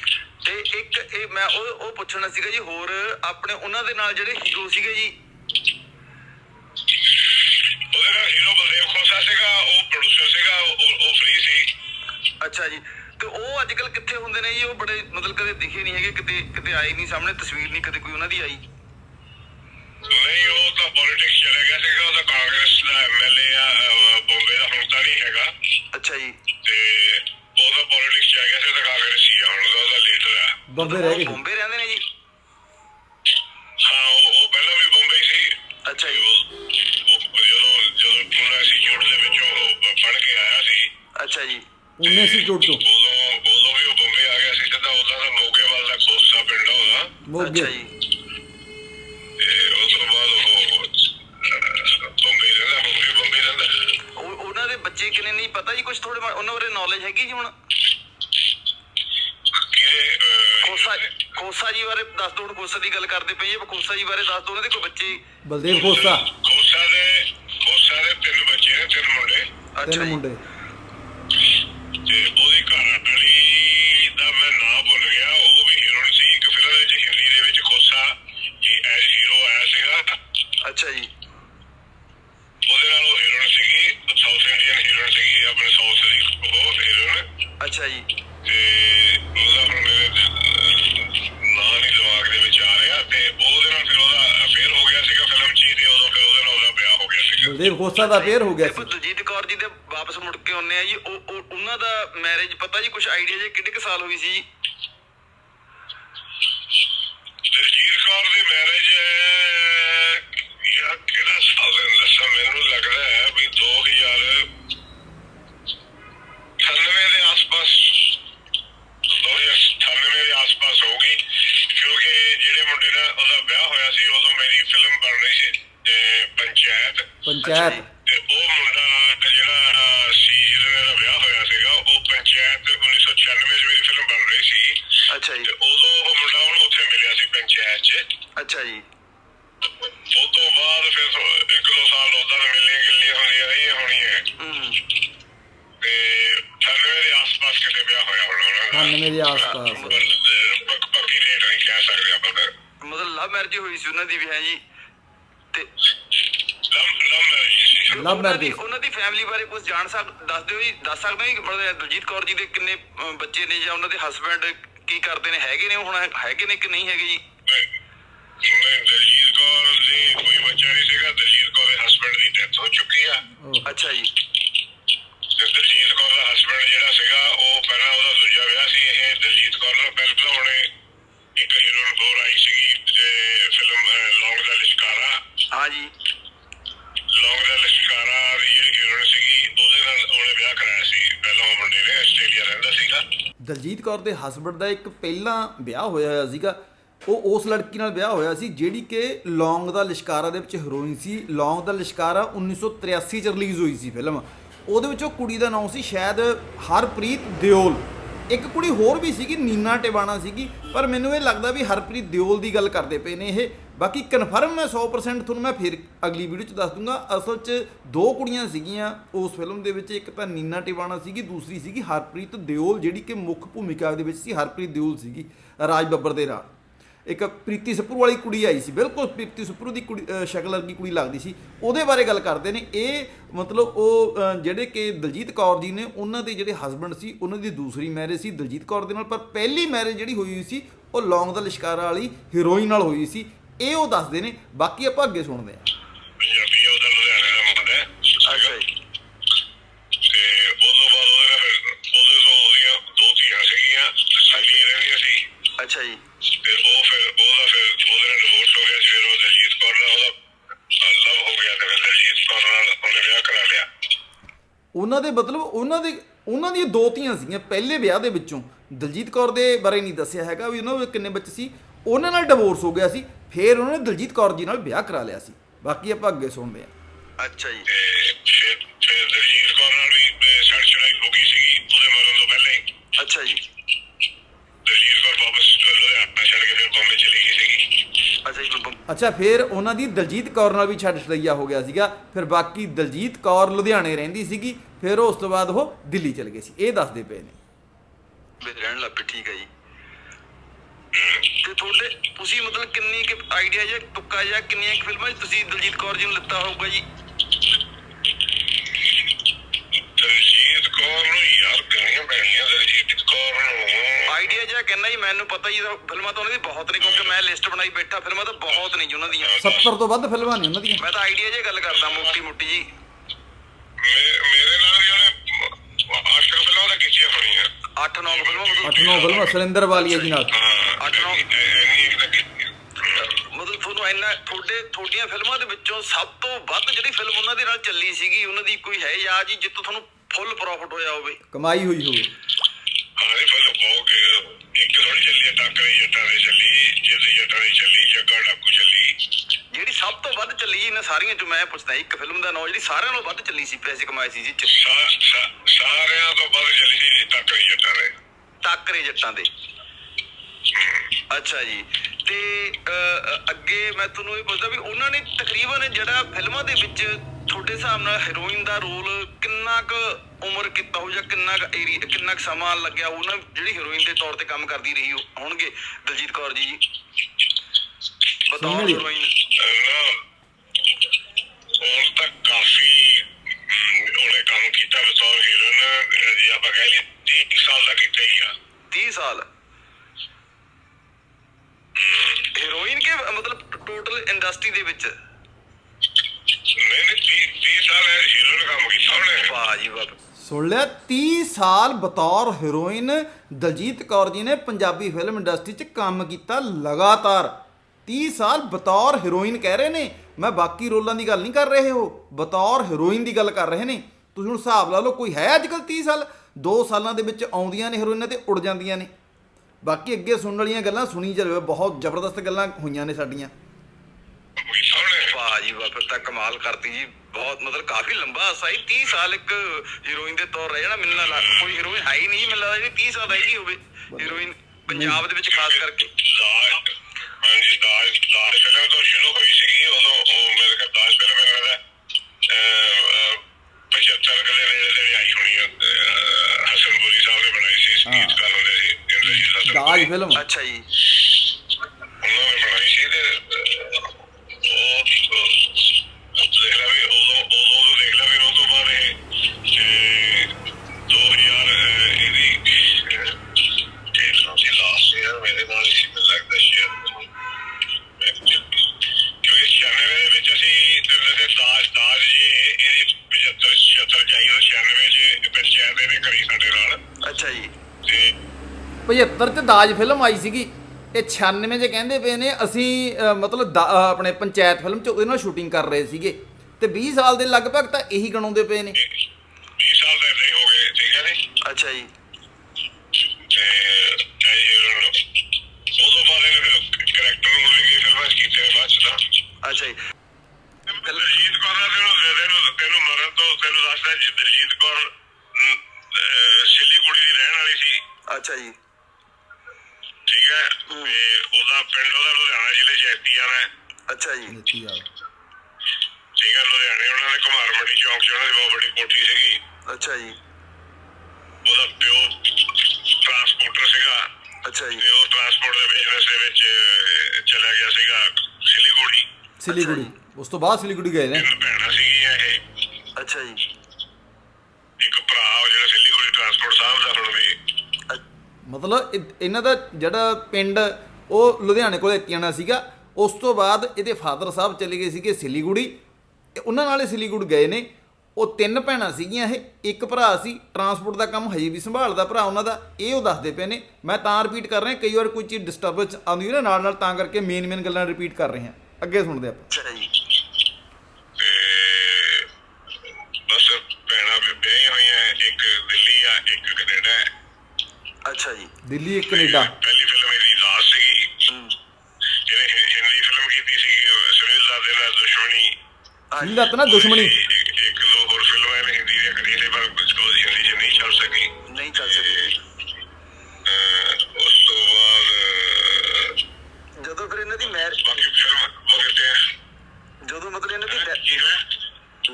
ਤੇ ਇੱਕ ਇਹ ਮੈਂ ਉਹ ਉਹ ਪੁੱਛਣਾ ਸੀਗਾ ਜੀ ਹੋਰ ਆਪਣੇ ਉਹਨਾਂ ਦੇ ਨਾਲ ਜਿਹੜੇ ਹੀਰੋ ਸੀਗੇ ਜੀ? ਉਹਦੇ ਨਾਲ ਹੀਰੋ ਬਲਦੇਵ ਖੋਸਾ ਸੀਗਾ ਉਹ ਪ੍ਰੋਡਿਊਸਰ ਸੀਗਾ ਉਹ ਉਹ ਫ੍ਰੀ ਸੀ। ਅੱਛਾ ਜੀ। ਤੇ ਉਹ ਅੱਜ ਕੱਲ ਕਿੱਥੇ ਹੁੰਦੇ ਨੇ ਜੀ? ਉਹ ਬੜੇ ਮਤਲਬ ਕਦੇ ਦਿਖੇ ਨਹੀਂ ਹੈਗੇ ਕਿਤੇ ਕਿਤੇ ਆਏ ਨਹੀਂ ਸਾਹਮਣੇ ਤਸਵੀਰ ਨਹੀਂ ਕਦੇ ਕੋਈ ਉਹਨਾਂ ਦੀ ਆਈ। ਨਹੀਂ ਉਹ ਤਾਂ ਪੋਲਿਟਿਕਸ ਚਲੇ ਗਿਆ ਸੀਗਾ ਉਹ ਤਾਂ ਕਾਂਗਰਸ ਦਾ ਐਮਐਲਏ ਆ ਬੰਬੇ ਦਾ ਹੁਣ ਤਾਂ ਨਹੀਂ ਹੈਗਾ। ਅੱਛਾ ਜੀ। ਤੇ ਉਹ ਤਾਂ ਪੋਲਿਟਿਕਸ ਚ ਆ ਗਿਆ ਸੀ ਉਹ ਤਾਂ ਕਾਂਗਰਸੀ ਆ ਹੁਣ ਉਹਦਾ ਲੀਡਰ ਆ। ਬੰਬੇ ਰਹਿ ਗਏ ਸੀ। ਬੰਬੇ ਰਹਿੰਦੇ ਨੇ ਜੀ? ਹਾਂ ਉਹ ਉਹ ਪਹਿਲਾਂ ਵੀ ਬੰਬੇ ਹੀ ਸੀ। ਅੱਛਾ ਤੇ ਜੀ ਉਹ- ਉਹ ਜਦੋਂ ਜਦੋਂ ਪੂਨਾ ਇੰਸਟੀਚਿਊਟ ਦੇ ਵਿੱਚੋਂ ਉਹ ਪੜ੍ਹ ਕੇ ਆਇਆ ਸੀ। ਅੱਛਾ ਜੀ। ਪੁਣੇ ਸੀ ਟੁੱਟ ਤੋਂ? ਉਦੋਂ ਉਦੋਂ ਵੀ ਉਹ ਬੰਬੇ ਆ ਗਿਆ ਸੀ ਸਿੱਧਾ ਉਹਦਾ ਤਾਂ ਮੋਗੇ ਵੱਲ ਦਾ ਕੋਸਾ ਪਿੰਡ ਆ ਉਹਦਾ। ਮੋਗੇ। ਅੱਛਾ ਜੀ ਤੇ ਉਸ ਤੋਂ ਬਾਅਦ ਉਹ ਅਹ, ਬੰਬੇ ਹੀ ਰਹਿੰਦਾ ਹੁਣ ਵੀ ਬੰਬੇ ਹੀ ਰਹਿੰਦਾ ਉਹ ਉਹਨਾਂ ਦੇ ਬੱਚੇ ਕਿੰਨੇ ਨਹੀਂ ਪਤਾ ਜੀ ਕੁਝ ਥੋੜੇ ਉਹਨਾਂ ਹੈਗੀ ਜੀ ਹੁਣ? ਖੋਸਾ ਜੀ ਬਾਰੇ ਦੱਸ ਦੋ ਹੁਣ ਖੋਸਾ ਦੀ ਗੱਲ ਕਰਦੇ ਪਈ ਹੈ ਖੋਸਾ ਜੀ ਬਾਰੇ ਦੱਸ ਦੋ ਉਹਨਾਂ ਦੇ ਕੋਈ ਬੱਚੇ ਬਲਦੇਵ ਖੋਸਾ ਖੋਸਾ ਦੇ ਖੋਸਾ ਦੇ ਤਿੰਨ ਬੱਚੇ ਨੇ ਤਿੰਨ ਮੁੰਡੇ। ਅੱਛਾ ਤਿੰਨ ਮੁੰਡੇ ਤੇ ਉਹਦੀ ਘਰ ਵਾਲੀ ਦਾ ਮੈਂ ਨਾਮ ਭੁੱਲ ਗਿਆ ਉਹ ਵੀ ਹੀਰੋਇਨ ਸੀ ਇੱਕ ਫਿਲਮ ਵਿੱਚ ਹਿੰਦੀ ਦੇ ਵਿੱਚ ਖੋਸਾ ਜੀ ਐਜ਼ ਹੀਰੋ ਆਇਆ ਸੀਗਾ ਅੱਛਾ ਜੀ ਉਹਦੇ ਨਾਲ ਉਹ ਹੀਰੋਇਨ ਸੀਗੀ ਸਾਊਥ ਇੰਡੀਅਨ ਹੀਰੋਇਨ ਸੀਗੀ ਆਪਣੇ ਸਾਊਥ ਦੀ ਉਹ ਹੀਰੋਇਨ ਅੱਛਾ ਜੀ ਤੇ ਉਹਦਾ ਹੁਣ ਮੇਰੇ ਨਾਂ ਨਹੀਂ ਦਿਮਾਗ ਦੇ ਵਿੱਚ ਆ ਰਿਹਾ ਤੇ ਉਹਦੇ ਨਾਲ ਫਿਰ ਉਹਦਾ ਅਫੇਅਰ ਹੋ ਗਿਆ ਸੀਗਾ ਫਿਲਮ 'ਚ ਹੀ ਤੇ ਉਦੋਂ ਫਿਰ ਉਹਦੇ ਨਾਲ ਉਹਦਾ ਵਿਆਹ ਹੋ ਗਿਆ ਸੀਗਾ ਦਾ ਫੇਰ ਹੋ ਗਿਆ ਸੀ। ਦਲਜੀਤ ਕੌਰ ਜੀ ਦੇ ਵਾਪਸ ਮੁੜ ਕੇ ਆਉਂਦੇ ਆ ਜੀ। ਉਹ ਉਹਨਾਂ ਦਾ ਮੈਰਿਜ ਪਤਾ ਜੀ ਕੁਝ ਆਈਡੀਆ ਜੇ ਕਿੰਨੇ ਕੁ ਸਾਲ ਹੋਈ ਸੀ ਜੀ ਦਲਜੀਤ ਕੌਰ ਦੀ ਮੈਰਿਜ ਯਾਰ ਕਿਹੜਾ ਸਾਲ ਦਾ ਦੱਸਾਂ ਮੈਨੂੰ ਲੱਗਦਾ ਹੈ ਵੀ 2000 98 ਦੇ ਆਸ-ਪਾਸ 2098 ਦੇ ਆਸ-ਪਾਸ ਹੋਊਗੀ ਕਿਉਂਕਿ ਜਿਹੜੇ ਮੁੰਡੇ ਨਾਲ ਉਹਦਾ ਵਿਆਹ ਹੋਇਆ ਸੀ ਉਦੋਂ ਮੇਰੀ ਫਿਲਮ ਬਣ ਰਹੀ ਸੀ ਅਹ, ਪੰਚਾਇਤ ਪੰਚਾਇਤ। ਤੇ ਉਹ ਮੁੰਡਾ ਜਿਹੜਾ ਅਹ, ਸੀ ਜਿਹਦੇ ਨਾਲ ਵਿਆਹ ਹੋਇਆ ਸੀਗਾ ਉਹ ਪੰਚਾਇਤ 1996 ਚ ਮੇਰੀ ਫਿਲਮ ਬਣ ਰਹੀ ਸੀ। ਅੱਛਾ ਜੀ। ਤੇ ਉਦੋਂ ਉਹ ਮੁੰਡਾ ਉਹਨੂੰ ਉੱਥੇ ਮਿਲਿਆ ਸੀ ਪੰਚਾਇਤ 'ਚ। ਅੱਛਾ ਜੀ। ਉਸ ਤੋਂ ਬਾਅਦ ਫਿਰ ਥੋ- ਇੱਕ ਦੋ ਸਾਲ ਉਦਾਂ ਮਿਲੀਆਂ ਗਿੱਲੀਆਂ ਹੁੰਦੀਆਂ ਰਹੀਆਂ ਹੋਣੀਆਂ। ਹੂੰ। ਤੇ 98 ਦੇ ਆਸ-ਪਾਸ ਕਿਤੇ ਵਿਆਹ ਹੋਇਆ ਹੋਣਾ ਉਹਨਾਂ ਦਾ। 98 ਦੇ ਆਸ-ਪਾਸ। ਪਰ, ਅਹ, ਪੱਕ- ਪੱਕੀ ਡੇਟ ਨਹੀਂ ਕਹਿ ਸਕਦੇ ਆਪਾਂ ਮਤਲਬ ਲਵ ਮੈਰਿਜ ਹੋਈ ਸੀ ਉਹਨਾਂ ਦੀ ਵੀ ਹੈ ਜੀ। Love ਉਹਨਾਂ ਦੀ। ਉਹਨਾਂ ਦੀ ਫੈਮਿਲੀ ਬਾਰੇ ਕੁਝ ਜਾਣ ਸਕ ਦੱਸ ਦਿਓ ਜੀ। ਦੱਸ ਸਕਦੇ ਹੋ ਜੀ ਮਤਲਬ ਦਲਜੀਤ ਕੌਰ ਜੀ ਦੇ ਕਿੰਨੇ ਬੱਚੇ ਨੇ ਜਾਂ ਉਹਨਾਂ ਦੇ ਹਸਬੰਡ ਕੀ ਕਰਦੇ ਨੇ? ਹੈਗੇ ਨੇ ਹੁਣ? ਹੈਗੇ ਨੇ ਕਿ ਨਹੀਂ ਹੈਗੇ ਜੀ? ਨਹੀਂ ਦਲਜੀਤ ਕੌਰ ਦੀ ਕੋਈ ਬੱਚਾ ਨਹੀਂ ਸੀਗਾ ਦਲਜੀਤ ਕੌਰ ਦੇ ਹਸਬੰਡ ਦੀ ਡੈਥ ਹੋ ਚੁੱਕੀ ਆ। ਉਹ ਅੱਛਾ ਜੀ। ਤੇ ਦਲਜੀਤ ਕੌਰ ਦਾ ਹਸਬੰਡ ਜਿਹੜਾ ਸੀਗਾ ਉਹ ਪਹਿਲਾਂ ਉਹਦਾ ਦੂਜਾ ਵਿਆਹ ਸੀ। ਇਹ ਦਲਜੀਤ ਕੌਰ ਨਾਲ ਪਹਿਲਾਂ ਉਹਨੇ ਇੱਕ ਹੀਰੋਇਨ ਹੋਰ ਆਈ ਸੀਗੀ ਫਿਲਮ ਲੌਂਗ ਦਾ ਲਿਸ਼ਕਾਰਾ। ਹਾਂ ਜੀ। ਲੌਂਗ ਦਾ ਲਿਸ਼ਕਾਰਾ ਦੀ ਜਿਹੜੀ ਹੀਰੋਇਨ ਸੀਗੀ, ਉਹਦੇ ਨਾਲ ਉਹਨੇ ਵਿਆਹ ਕਰਾਇਆ ਸੀ। ਪਹਿਲਾਂ ਉਹ ਮੁੰਡੇ ਨੇ ਆਸਟ੍ਰੇਲੀਆ ਰਹਿੰਦਾ ਸੀਗਾ। ਦਲਜੀਤ ਕੌਰ ਦੇ ਹਸਬੰਡ ਦਾ ਇੱਕ ਪਹਿਲਾਂ ਵਿਆਹ ਹੋਇਆ ਹੋਇਆ ਸੀਗਾ। ਉਹ ਉਸ ਲੜਕੀ ਨਾਲ ਵਿਆਹ ਹੋਇਆ ਸੀ, ਜਿਹੜੀ ਕਿ ਲੌਂਗ ਦਾ ਲਿਸ਼ਕਾਰਾ ਦੇ ਵਿੱਚ ਹੀਰੋਇਨ ਸੀ। ਲੌਂਗ ਦਾ ਲਿਸ਼ਕਾਰਾ 1983 ਚ ਰਿਲੀਜ਼ ਹੋਈ ਸੀ ਫਿਲਮ ਉਹਦੇ ਵਿੱਚ ਉਹ ਕੁੜੀ ਦਾ ਨਾਮ ਸੀ ਸ਼ਾਇਦ ਹਰਪ੍ਰੀਤ ਦਿਓਲ। ਇੱਕ ਕੁੜੀ ਹੋਰ ਵੀ ਸੀਗੀ, ਨੀਨਾ ਟਿਵਾਣਾ ਸੀਗੀ, ਪਰ ਮੈਨੂੰ ਇਹ ਲੱਗਦਾ ਵੀ ਹਰਪ੍ਰੀਤ ਦਿਓਲ ਦੀ ਗੱਲ ਕਰਦੇ ਪਏ ਨੇ ਇਹ। ਬਾਕੀ ਕਨਫਰਮ ਮੈਂ 100% ਤੁਹਾਨੂੰ ਮੈਂ ਫਿਰ ਅਗਲੀ ਵੀਡੀਓ 'ਚ ਦੱਸ ਦੂੰਗਾ। ਅਸਲ 'ਚ ਦੋ ਕੁੜੀਆਂ ਸੀਗੀਆਂ ਉਸ ਫਿਲਮ ਦੇ ਵਿੱਚ, ਇੱਕ ਤਾਂ ਨੀਨਾ ਟਿਵਾਣਾ ਸੀਗੀ, ਦੂਸਰੀ ਸੀਗੀ ਹਰਪ੍ਰੀਤ ਦਿਓਲ, ਜਿਹੜੀ ਕਿ ਮੁੱਖ ਭੂਮਿਕਾ ਦੇ ਵਿੱਚ ਸੀ ਹਰਪ੍ਰੀਤ ਦਿਓਲ ਸੀਗੀ, ਰਾਜ ਬੱਬਰ ਦੇ ਨਾਲ ਇੱਕ ਪ੍ਰੀਤੀ ਸਪਰੂ ਵਾਲੀ ਕੁੜੀ ਆਈ ਸੀ, ਬਿਲਕੁਲ ਪ੍ਰੀਤੀ ਸਪਰੂ ਦੀ ਕੁੜੀ, ਅਹ, ਸ਼ਕਲ ਵਰਗੀ ਕੁੜੀ ਲੱਗਦੀ ਸੀ। ਉਹਦੇ ਬਾਰੇ ਗੱਲ ਕਰਦੇ ਨੇ, ਇਹ ਮਤਲਬ ਉਹ ਜਿਹੜੇ ਕਿ ਦਲਜੀਤ ਕੌਰ ਜੀ ਨੇ, ਉਹਨਾਂ ਦੇ ਜਿਹੜੇ ਹਸਬੰਡ ਸੀ, ਉਹਨਾਂ ਦੀ ਦੂਸਰੀ ਮੈਰਿਜ ਸੀ ਦਲਜੀਤ ਕੌਰ ਦੇ ਨਾਲ, ਪਰ ਪਹਿਲੀ ਮੈਰਿਜ ਜਿਹੜੀ ਹੋਈ ਹੋਈ ਸੀ, ਉਹ ਲੌਂਗ ਦਾ ਲਿਸ਼ਕਾਰਾ ਵਾਲੀ ਹੀਰੋਇਨ ਨਾਲ ਹੋਈ ਸੀ। ਇਹ ਉਹ ਦੱਸਦੇ ਨੇ, ਬਾਕੀ ਆਪਾਂ ਅੱਗੇ ਸੁਣਦੇ ਹਾਂ। ਆ ਉਹਦਾ ਲੁਧਿਆਣੇ ਦਾ ਮੁੰਡਾ ਹੈ ਅੱਛਾ ਜੀ ਤੇ ਉਸ ਤੋਂ ਬਾਅਦ ਉਹਦੇ ਨਾਲ ਫਿਰ ਉਹਦੇ ਤੋਂ ਉਹਦੀਆਂ ਦੋ ਧੀਆਂ ਸੀਗੀਆਂ ਸਾਡੀਆਂ ਰਹਿੰਦੀਆਂ ਸੀ ਅੱਛਾ ਜੀ ਤੇ ਉਹ ਫਿਰ ਉਹਦਾ ਫਿਰ ਉਹਦੇ ਨਾਲ ਡਿਵੋਰਸ ਹੋ ਗਿਆ ਸੀ ਫਿਰ ਉਹ ਦਲਜੀਤ ਕੌਰ ਨਾਲ ਉਹਦਾ ਲਵ ਹੋ ਗਿਆ ਤੇ ਫਿਰ ਦਲਜੀਤ ਕੌਰ ਨਾਲ ਉਹਨੇ ਵਿਆਹ ਕਰਾ ਲਿਆ ਉਹਨਾਂ ਦੇ ਮਤਲਬ ਉਹਨਾਂ ਦੇ ਉਹਨਾਂ ਦੀਆਂ ਦੋ ਧੀਆਂ ਸੀਗੀਆਂ ਪਹਿਲੇ ਵਿਆਹ ਦੇ ਵਿੱਚੋਂ। ਦਲਜੀਤ ਕੌਰ ਦੇ ਬਾਰੇ ਨਹੀਂ ਦੱਸਿਆ ਹੈਗਾ ਵੀ ਉਹਨਾਂ ਦੇ ਕਿੰਨੇ ਬੱਚੇ ਸੀ। ਉਹਨਾਂ ਨਾਲ ਡਿਵੋਰਸ ਹੋ ਗਿਆ ਸੀ ਫਿਰ ਉਹਨਾਂ ਨੇ ਦਲਜੀਤ ਕੌਰ ਜੀ ਨਾਲ ਵਿਆਹ ਕਰਾ ਲਿਆ ਸੀ। ਬਾਕੀ ਆਪਾਂ ਅੱਗੇ ਸੁਣਦੇ ਹਾਂ। ਅੱਛਾ ਜੀ। ਤੇ ਫਿਰ ਫਿਰ ਦਲਜੀਤ ਕੌਰ ਨਾਲ ਵੀ ਸੜ ਚੜਾਈ ਹੋ ਗਈ ਸੀਗੀ ਉਹਦੇ ਮਰਨ ਤੋਂ ਪਹਿਲਾਂ ਹੀ। ਅੱਛਾ ਜੀ। ਦਲਜੀਤ ਕੌਰ ਵਾਪਸ ਲੁਧਿਆਣਾ ਛੱਡ ਕੇ ਫਿਰ ਬੰਬੇ ਚਲੀ ਗਈ ਸੀਗੀ। ਅੱਛਾ ਜੀ ਬ- ਅੱਛਾ ਫਿਰ ਉਹਨਾਂ ਦੀ ਦਲਜੀਤ ਕੌਰ ਨਾਲ ਵੀ ਛੱਡ ਛੜਈਆ ਹੋ ਗਿਆ ਸੀਗਾ। ਫਿਰ ਬਾਕੀ ਦਲਜੀਤ ਕੌਰ ਲੁਧਿਆਣੇ ਰਹਿੰਦੀ ਸੀਗੀ। ਫਿਰ ਉਸ ਤੋਂ ਬਾਅਦ ਉਹ ਦਿੱਲੀ ਚਲੇ ਗਏ ਸੀ। ਇਹ ਦੱਸਦੇ ਪਏ ਨੇ। ਵਿੱਚ ਰਹਿਣ ਲੱਗ ਪਏ ਠੀਕ ਹੈ ਜੀ। ਤੇ ਤੁਹਾਡੇ ਤੁਸੀਂ ਮਤਲਬ ਕਿੰਨੀ ਕਿ ਆਈਡੀਆ ਜਾਂ ਤੁੱਕਾ ਜਾਂ ਕਿੰਨੀਆਂ ਕੁ ਫਿਲਮਾਂ 'ਚ ਤੁਸੀਂ ਦਲਜੀਤ ਕੌਰ ਜੀ ਨੂੰ ਲਿੱਤਾ ਹੋਊਗਾ ਜੀ? ਦਲਜੀਤ ਕੌਰ ਨੂੰ ਯਾਰ ਕਿੰਨੀਆਂ ਪੈਣੀਆਂ ਆਈਡੀਆ ਜਾਂ ਕਹਿੰਦਾ ਜੀ ਮੈਨੂੰ ਪਤਾ ਜੀ ਫਿਲਮਾਂ ਤਾਂ ਉਹਨਾਂ ਦੀ ਬਹੁਤ ਨੇ ਕਿਉਂਕਿ ਮੈਂ ਲਿਸਟ ਬਣਾਈ ਬੈਠਾ ਫਿਲਮਾਂ ਤਾਂ ਬਹੁਤ ਨੇ ਜੀ ਉਹਨਾਂ ਦੀਆਂ। 70 ਤੋਂ ਵੱਧ ਫਿਲਮਾਂ ਨੇ ਉਹਨਾਂ ਦੀਆਂ। ਮੈਂ ਤਾਂ ਆਈਡੀਆ ਜੇ ਗੱਲ ਕਰਦਾ ਮੋਟੀ ਮੋਟੀ ਜੀ। ਮੇਰੇ ਨਾਲ ਵੀ ਉਹਨੇ ਆਸ਼ਕ ਫਿਲਮਾਂ ਦਾ ਕੀਤੀਆਂ ਹੋਣੀਆਂ। 8-9 ਫਿਲਮਾਂ ਮਤਲਬ 8-9 ਫਿਲਮਾਂ ਸੁਰਿੰਦਰ ਵਾਲੀਆ ਜੀ ਨਾਲ। ਹਾਂ ਅੱਠ ਨੌ। ਇੰਨੀ ਇੱਕ ਤਾਂ ਕੀਤੀਆਂ। ਮਤਲਬ ਤੁਹਾਨੂੰ ਇੰਨਾ ਤੁਹਾਡੇ ਤੁਹਾਡੀਆਂ ਫਿਲਮਾਂ ਦੇ ਵਿੱਚੋਂ ਸਭ ਤੋਂ ਵੱਧ ਜਿਹੜੀ ਫਿਲਮ ਉਹਨਾਂ ਦੇ ਨਾਲ ਚੱਲੀ ਸੀਗੀ ਉਹਨਾਂ ਦੀ ਕੋਈ ਹੈ ਯਾਦ ਜੀ ਜਿੱਤੋਂ ਤੁਹਾਨੂੰ ਫੁੱਲ ਪ੍ਰੋਫਿਟ ਹੋਇਆ ਹੋਵੇ। ਕਮਾਈ ਹੋਈ ਹੋਵੇ ਹਾਂ ਇਹ ਫਿਲਮ ਬਹੁਤ ਕਿ- ਇੱਕ ਥੋੜੀ ਚੱਲੀ ਹੈ ਟਾਕਰੇ ਜੱਟਾਂ ਦੀ ਚੱਲੀ ਜਿੱਦ ਜੱਟਾਂ ਦੀ ਚੱਲੀ ਜੱਗਾ ਡਾਕੂ ਚੱਲੀ। ਜਿਹੜੀ ਸਭ ਤੋਂ ਵੱਧ ਚੱਲੀ ਇਹਨਾਂ ਸਾਰੀਆਂ ਚੋਂ ਮੈਂ ਪੁੱਛਦਾ ਇੱਕ ਫਿਲਮ ਦਾ ਨਾਮ ਜਿਹੜੀ ਸਾਰਿਆਂ ਨਾਲੋਂ ਵੱਧ ਚੱਲੀ ਸੀ ਪੈਸੇ ਕਮਾਏ ਸੀ ਜੀ ਚ ਸਾ- ਸਾ- ਸਾਰਿਆਂ ਤੋਂ ਵੱਧ ਚੱਲੀ ਸੀ ਟਾਕਰੇ ਜੱਟਾਂ ਦੇ। ਟਾਕਰੇ ਜੱਟਾਂ ਦੇ। ਅੱਛਾ ਜੀ। ਤੇ ਅੱਗੇ ਮੈਂ ਤੁਹਾਨੂੰ ਇਹ ਪੁੱਛਦਾ ਵੀ ਉਹਨਾਂ ਨੇ ਤਕਰੀਬਨ ਜਿਹੜਾ ਫਿਲਮਾਂ ਦੇ ਵਿੱਚ ਤੁਹਾਡੇ ਹਿਸਾਬ ਨਾਲ ਹੀਰੋਇਨ ਦਾ ਰੋਲ ਕਿੰਨਾ ਕੁ ਉਮਰ ਕੀਤਾ ਹੋ ਜਾਂ ਕਿੰਨਾ ਕੁ ਏਰੀਆ ਕਿੰਨਾ ਕੁ ਸਮਾਂ ਲੱਗਿਆ ਹੋਊ? ਨਾ ਜਿਹੜੀ ਹੀਰੋਇਨ ਦੇ ਤੌਰ ਤੇ ਕੰਮ ਕਰਦੀ ਰਹੀ ਹੋਣਗੇ ਦਲਜੀਤ ਕੌਰ ਜੀ ਸਮਝ ਗਏ। ਹੀਰੋਇਨ ਨਾ ਉਹ ਤਾਂ ਕਾਫੀ ਹਮ, ਉਹਨੇ ਕੰਮ ਕੀਤਾ ਬਤੌਰ ਹੀਰੋਇਨ ਜੀ ਆਪਾਂ ਕਹਿ ਲਈ 30 ਸਾਲ ਦਾ ਕੀਤਾ ਹੀ ਆ 30 ਸਾਲ ਹੀਰੋਇਨ ਕੇ ਮਤਲਬ ਟੋਟਲ ਇੰਡਸਟਰੀ ਦੇ ਵਿੱਚ ਨਹੀਂ ਨਹੀਂ 30 30 ਸਾਲ ਹੈ ਹੀਰੋਇਨ ਕੰਮ ਕੀਤਾ ਉਹਨੇ ਵਾਹ ਜੀ ਵਾਹ ਸੁਣ ਲਿਆ 30 ਸਾਲ ਬਤੌਰ ਹੀਰੋਇਨ ਦਲਜੀਤ ਕੌਰ ਜੀ ਨੇ ਪੰਜਾਬੀ ਫਿਲਮ ਇੰਡਸਟਰੀ 'ਚ ਕੰਮ ਕੀਤਾ ਲਗਾਤਾਰ। 30 ਸਾਲ ਬਤੌਰ ਹੀਰੋਇਨ ਕਹਿ ਰਹੇ ਨੇ, ਮੈਂ ਬਾਕੀ ਰੋਲਾਂ ਦੀ ਗੱਲ ਨਹੀਂ ਕਰ ਰਹੇ ਹੋ ਬਤੌਰ ਹੀਰੋਇਨ ਦੀ ਗੱਲ ਕਰ ਰਹੇ ਨੇ। ਤੁਸੀਂ ਹੁਣ ਹਿਸਾਬ ਲਾ ਲਓ, ਕੋਈ ਹੈ ਅੱਜ ਕੱਲ੍ਹ 30 ਸਾਲ? 2 ਸਾਲਾਂ ਦੇ ਵਿੱਚ ਆਉਂਦੀਆਂ ਨੇ ਹੀਰੋਇਨਾਂ ਤੇ ਉੜ ਜਾਂਦੀਆਂ ਨੇ। ਬਾਕੀ ਅੱਗੇ ਸੁਣਨ ਵਾਲੀਆਂ ਗੱਲਾਂ ਸੁਣੀ ਚੱਲੋ, ਬਹੁਤ ਜ਼ਬਰਦਸਤ ਗੱਲਾਂ ਹੋਈਆਂ ਨੇ ਸਾਡੀਆਂ ਕੰਮ ਕੀਤਾ ਉਹਨੇ ਵਾਹ ਜੀ ਵਾਹ ਫਿਰ ਤਾਂ ਕਮਾਲ ਕਰਤੀ ਜੀ। ਬਹੁਤ ਮਤਲਬ ਕਾਫੀ ਲੰਬਾ ਅਰਸਾ ਹੀ 30 ਸਾਲ ਇੱਕ ਹੀਰੋਇਨ ਦੇ ਤੌਰ ਰਹਿ ਜਾਣਾ ਮੈਨੂੰ ਨਾ ਲੱਗ ਕੋਈ ਹੀਰੋਇਨ ਹੈ ਹੀ ਨਹੀਂ ਮੈਨੂੰ ਲੱਗਦਾ ਜਿਹੜੀ 30 ਸਾਲ ਦਾ ਹੀ ਹੋਵੇ ਹੀਰੋਇਨ ਪੰਜਾਬ ਦੇ ਵਿੱਚ ਖਾਸ ਕਰਕੇ। ਦਾਜ। ਹਾਂਜੀ ਦਾਜ ਦਾਜ ਫਿਲਮ ਤੋਂ ਸ਼ੁਰੂ ਹੋਈ ਸੀਗੀ ਉਦੋਂ ਉਹ ਮੇਰੇ ਕੋਲ ਦਾਜ ਫਿਲਮ ਇਹਨਾਂ ਦਾ 75 ਕਦੇ ਨੇੜੇ ਤੇ ਆਈ ਹੋਣੀ ਆ। ਅਹ, ਹਸਨਪੁਰੀ ਸਾਹਿਬ ਨੇ ਬਣਾਈ ਸੀ ਹਾਂ। ਗੀਤਕਾਰ ਹੁੰਦੇ ਸੀ ਦਾਜ ਫਿਲਮ? ਅੱਛਾ ਜੀ। ਉਹਨਾਂ ਨੇ ਬਣਾਈ ਸੀ ਤੇ ਅਹ, ਉਹ ਉਹ ਦੇਖ ਲਾ ਵੀ ਉਦੋਂ ਉਦੋਂ ਤੋਂ ਦੇਖ ਲਾ ਵੀ ਉਹ ਤੋਂ ਬਾਅਦ ਇਹ ਤੇ 2000 ਅਹ, ਇਹਦੀ ਅਹ, ਤੇ ਸੀ ਲਾਸਟ ਈਅਰ ਮੇਰੇ ਨਾਲ ਹੀ ਸੀ ਮੈਨੂੰ ਲੱਗਦਾ ਸ਼ੇਅਰ ਕਿਉਂਕਿ 96 ਦੇ ਵਿੱਚ ਅਸੀਂ ਦਿੰਦੇ ਤੇ ਦਾਜ ਦਾਜ ਜੀ ਇਹਦੀ 75 76 ਜਾਈ ਉਹ 96 ਚ ਪੰਚਾਇਤ ਦੇ ਕਰੀ ਸਾਡੇ ਨਾਲ ਅੱਛਾ ਜੀ ਤੇ 75 ਚ ਦਾਜ ਫਿਲਮ ਆਈ ਸੀਗੀ। ਇਹ 96 ਚ ਕਹਿੰਦੇ ਪਏ ਨੇ ਅਸੀਂ ਅ, ਮਤਲਬ ਦਾ- ਅ, ਆਪਣੇ ਪੰਚਾਇਤ ਫਿਲਮ ਚ ਉਹਦੇ ਨਾਲ ਸ਼ੂਟਿੰਗ ਕਰ ਰਹੇ ਸੀਗੇ। ਤੇ 20 ਸਾਲ ਦੇ ਲਗਭਗ ਤਾਂ ਇਹੀ ਗਣਾਉਂਦੇ ਪਏ ਨੇ। 20 ਸਾਲ ਦਾ ਏਦਾਂ ਹੀ ਗਏ ਠੀਕ ਹੈ ਨੀ ਅੱਛਾ ਜੀ। ਤੇ ਇਹ ਉਦੋਂ ਬਾਅਦ ਇਹਨੇ ਕਰੈਕਟਰ ਨੂੰ ਵੀ ਫਿਲਮਾਂ 'ਚ ਕੀਤੇ ਨੇ ਬਾਅਦ ਚ ਤਾਂ। ਅੱਛਾ ਜੀ। ਦਲਜੀਤ ਕੌਰ ਦਾ ਤੈਨੂੰ ਤੈਨੂੰ ਤੈਨੂੰ ਮਰਨ ਤੋਂ ਤੈਨੂੰ ਦੱਸਦਾ ਜੀ ਦਲਜੀਤ ਕੌਰ ਅਮ, ਅਹ, ਸਿੱਲੀਗੁੜੀ ਦੀ ਰਹਿਣ ਵਾਲੀ ਸੀ। ਅੱਛਾ ਜੀ। ਠੀਕ ਹੈ ਤੇ ਉਹਦਾ ਪਿੰਡ ਉਹਦਾ ਲੁਧਿਆਣਾ ਜ਼ਿਲ੍ਹੇ ਚ ਐਤੀਆਣਾ ਹੈ ਅੱਛਾ ਜੀ। ਦੇਖੀ ਜਾਓ ਠੀਕ ਹੈ ਲੁਧਿਆਣੇ ਉਹਨਾਂ ਦੇ ਕੁਮਾਰ ਮੰਡੀ ਚੌਂਕ 'ਚ ਉਹਨਾਂ ਦੀ ਬਹੁਤ ਵੱਡੀ ਕੋਠੀ ਸੀਗੀ। ਅੱਛਾ ਜੀ। ਉਹਦਾ ਪਿਓ ਟਰਾਂਸਪੋਰਟਰ ਸੀਗਾ। ਅੱਛਾ ਜੀ। ਤੇ ਉਹ ਟਰਾਂਸਪੋਰਟ ਦੇ ਬਿਜ਼ਨਸ ਦੇ ਵਿੱਚ ਅਹ, ਚਲਾ ਗਿਆ ਸੀਗਾ ਸਿਲੀਗੁੜੀ। ਸਿਲੀਗੁੜੀ। ਉਸ ਤੋਂ ਬਾਅਦ ਸਿਲੀਗੁੜੀ ਗਏ ਨੇ? ਤਿੰਨ ਭੈਣਾਂ ਸੀਗੀਆਂ ਇਹ। ਅੱਛਾ ਜੀ ਇੱਕ ਭਰਾ ਉਹ ਜਿਹੜਾ ਸਿਲੀਗੁੜੀ ਟਰਾਂਸਪੋਰਟ ਸਾਹਿਬ ਦਾ ਹੁਣ ਵੀ ਅ- ਮਤਲਬ ਇਹ- ਇਹਨਾਂ ਦਾ ਜਿਹੜਾ ਪਿੰਡ, ਉਹ ਲੁਧਿਆਣੇ ਕੋਲ ਐਤੀਆਣਾ ਸੀਗਾ। ਉਸ ਤੋਂ ਬਾਅਦ ਇਹਦੇ ਫਾਦਰ ਸਾਹਿਬ ਚਲੇ ਗਏ ਸੀਗੇ ਸਿਲੀਗੁੜੀ। ਤੇ ਉਹਨਾਂ ਨਾਲ ਸਿਲੀਗੁੜ ਗਏ ਨੇ। ਉਹ ਤਿੰਨ ਭੈਣਾਂ ਸੀਗੀਆਂ ਇਹ। ਇੱਕ ਭਰਾ ਸੀ ਟਰਾਂਸਪੋਰਟ ਦਾ ਕੰਮ ਹਜੇ ਵੀ ਸੰਭਾਲਦਾ ਭਰਾ ਉਹਨਾਂ ਦਾ। ਇਹ ਉਹ ਦੱਸਦੇ ਪਏ ਨੇ। ਮੈਂ ਤਾਂ ਰਿਪੀਟ ਕਰ ਰਿਹਾ, ਕਈ ਵਾਰ ਕੋਈ ਚੀਜ਼ ਡਿਸਟਰਬੈਂਸ ਆਉਂਦੀ ਹੈ ਨਾ ਨਾਲ ਨਾਲ ਤਾਂ ਕਰਕੇ ਮੇਨ ਮੇਨ ਗੱਲਾਂ ਰਿਪੀਟ ਕਰ ਰਹੇ ਹਾਂ। ਅੱਗੇ ਸੁਣਦੇ ਆਪਾਂ ਅੱਛਾ ਜੀ ਤੇ ਬਸ ਭੈਣਾਂ ਵੀ ਵਿਆਹੀਆਂ ਹੋਈਆਂ ਇੱਕ ਦਿੱਲੀ ਆ ਇੱਕ ਕੈਨੇਡਾ ਹੈ ਅੱਛਾ ਜੀ ਦਿੱਲੀ ਇੱਕ ਕੈਨੇਡਾ। ਪਹਿਲੀ ਫਿਲਮ ਇਹਦੀ ਲਾਸਟ ਸੀਗੀ। ਇਹਨੇ ਹਿੰਦੀ ਫਿਲਮ ਕੀਤੀ ਸੀ ਸੁਨੀਲ ਦਾਦੇ ਨਾਲ ਦੁਸ਼ਮਣੀ। ਸੁਨੀਲ ਦੱਤ ਨਾ ਦੁਸ਼ਮਣੀ ਇੱਕ ਇੱਕ ਦੋ ਹੋਰ ਫਿਲਮਾਂ ਇਹਨੇ ਹਿੰਦੀ ਦੀਆਂ ਕਰੀਆਂ ਨੇ ਪਰ ਕੁਝ ਕੋਈ ਹਿੰਦੀ 'ਚ ਨਹੀਂ ਚੱਲ ਸਕੀ ਨਹੀਂ ਚੱਲ ਸਕਦੀ ਅਹ ਉਸ ਤੋਂ ਬਾਅਦ ਅਹ, ਜਦੋਂ ਫਿਰ ਇਹਨਾਂ ਦੀ ਮੈਰਿਜ ਬਾਕੀ ਫਿਲਮ ਉਹ ਕਿਤੇ ਜਦੋਂ ਮਤਲਬ ਇਹਨਾਂ ਦੀ ਡੈ- ਕੀ ਹੈ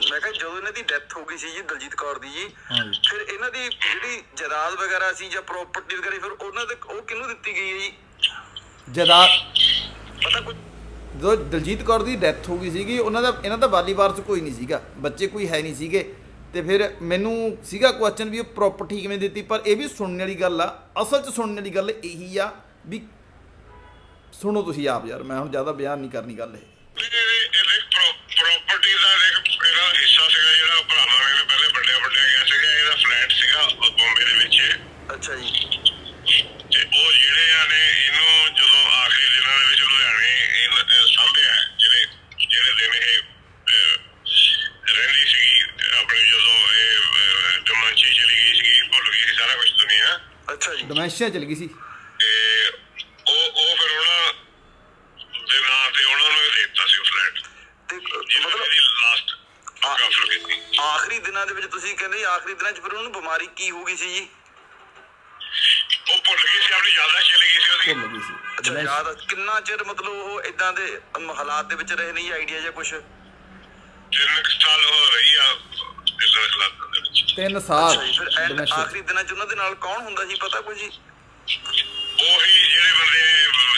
ਮੈਂ ਕਿਹਾ ਜਦੋਂ ਇਹਨਾਂ ਇਹਨਾਂ ਗਈ ਸੀ ਜੀ ਦਲਜੀਤ ਕੌਰ ਦੀ ਜੀ। ਫਿਰ ਇਹਨਾਂ ਦੀ ਜਿਹੜੀ ਜਾਇਦਾਦ ਵਗੈਰਾ ਸੀ ਜਾਂ ਪ੍ਰਾਪਰਟੀ ਵਗੈਰਾ ਫਿਰ ਉਹਨਾਂ ਦੇ ਉਹ ਕਿਹਨੂੰ ਦਿੱਤੀ ਗਈ ਹੈ ਜੀ? ਜਦਾ ਪਤਾ ਕੁਝ ਜਦੋਂ ਦਲਜੀਤ ਕੌਰ ਦੀ ਡੈਥ ਹੋ ਗਈ ਸੀਗੀ ਉਹਨਾਂ ਦਾ ਇਹਨਾਂ ਦਾ ਵਾਲੀ ਵਾਰਸ ਕੋਈ ਨਹੀਂ ਸੀਗਾ। ਬੱਚੇ ਕੋਈ ਹੈ ਨਹੀਂ ਸੀਗੇ। ਤੇ ਫਿਰ ਮੈਨੂੰ ਸੀਗਾ ਕੁਐਸਚਨ ਵੀ ਉਹ ਪ੍ਰਾਪਰਟੀ ਕਿਵੇਂ ਦਿੱਤੀ ਪਰ ਇਹ ਵੀ ਸੁਣਨ ਵਾਲੀ ਗੱਲ ਆ। ਅਸਲ 'ਚ ਸੁਣਨ ਵਾਲੀ ਗੱਲ ਇਹੀ ਆ ਵੀ ਸੁਣੋ ਤੁਸੀਂ ਆਪ ਯਾਰ ਮੈਂ ਹੁਣ ਜ਼ਿਆਦਾ ਬਿਆਨ ਨਹੀਂ ਕਰਨੀ ਗੱਲ ਇਹ ਇਹਦੇ ਪ੍ਰਾਪਰਟੀ ਦਾ ਇੱਕ ਇਹਦਾ ਹਿੱਸਾ ਸੀਗਾ ਜਿਹੜਾ ਭਰਾਵਾਂ ਨੇ ਪਹਿਲੇ ਵੱਡੇ ਵੱਡੇ ਗਿਆ ਸੀਗਾ ਇਹਦਾ ਫਲੈਟ ਸੀਗਾ ਉਹ ਬੰਬੇ ਦੇ ਵਿੱਚ ਅੱਛਾ ਜੀ ਤੇ ਉਹ ਜਿਹੜੇ ਆ ਨੇ ਇਹਨੂੰ ਜਦੋਂ ਆਖਰੀ ਦਿਨਾਂ ਦੇ ਵਿੱਚ ਲੁਧਿਆਣੇ ਇਹਨ- ਇਹ ਸਾਂਭਿਆ ਜਿਹੜੇ ਜਿਹੜੇ ਦਿਨ ਇਹ ਅਹ, ਰਹਿੰਦੀ ਸੀਗੀ ਆਪਣੀ ਜਦੋਂ ਇਹ ਡਮਾਂਚੀ ਚਲੀ ਗਈ ਸੀਗੀ ਭੁੱਲ ਗਈ ਸੀ ਸਾਰਾ ਕੁਝ ਦੁਨੀਆ ਅੱਛਾ ਜੀ ਡੋਮੈਂਸ਼ੀਆ ਚਲ ਗਈ ਸੀ। ਤੇ ਉਹ ਉਹ ਫਿਰ ਉਹਨਾਂ ਦੇ ਨਾਂ ਤੇ ਉਹਨਾਂ ਨੂੰ ਇਹ ਦੇ ਦਿੱਤਾ ਸੀ ਉਹ ਫਲੈਟ ਤੇ ਮਤਲਬ ਦੀ ਲਾਸਟ ਕਾਫਰ ਕੀਤੀ। ਆਖਰੀ ਦਿਨਾਂ ਦੇ ਵਿੱਚ ਤੁਸੀਂ ਕਹਿੰਦੇ ਆਖਰੀ ਦਿਨਾਂ 'ਚ ਫਿਰ ਉਹਨੂੰ ਬਿਮਾਰੀ ਕੀ ਹੋ ਗਈ ਸੀ ਜੀ? ਉਹ ਭੁੱਲ ਗਈ ਸੀ ਆਪਣੀ ਯਾਦਾਸ਼ਤ ਚਲੀ ਗਈ ਸੀ ਉਹਦੀ। ਭੁੱਲ ਗਈ ਸੀ। ਅੱਛਾ ਯਾਦ। ਕਿੰਨਾ ਚਿਰ ਮਤਲਬ ਉਹ ਇਦਾਂ ਦੇ ਹਾਲਾਤ ਦੇ ਵਿੱਚ ਰਹੇ ਨਹੀਂ ਆਈਡੀਆ ਜਾਂ ਕੁਝ ਤਿੰਨ ਕੁ ਸਾਲ ਹੋ ਰਹੀ ਆ ਇਸ ਹਾਲਾਤਾਂ ਦੇ ਵਿੱਚ ਤਿੰਨ ਸਾਲ ਅੱਛਾ ਜੀ ਫਿਰ ਆਖਰੀ ਦਿਨਾਂ 'ਚ ਉਹਨਾਂ ਦੇ ਨਾਲ ਕੌਣ ਹੁੰਦਾ ਸੀ ਪਤਾ ਕੋਈ ਜੀ? ਉਹੀ ਜਿਹੜੇ ਬੰਦੇ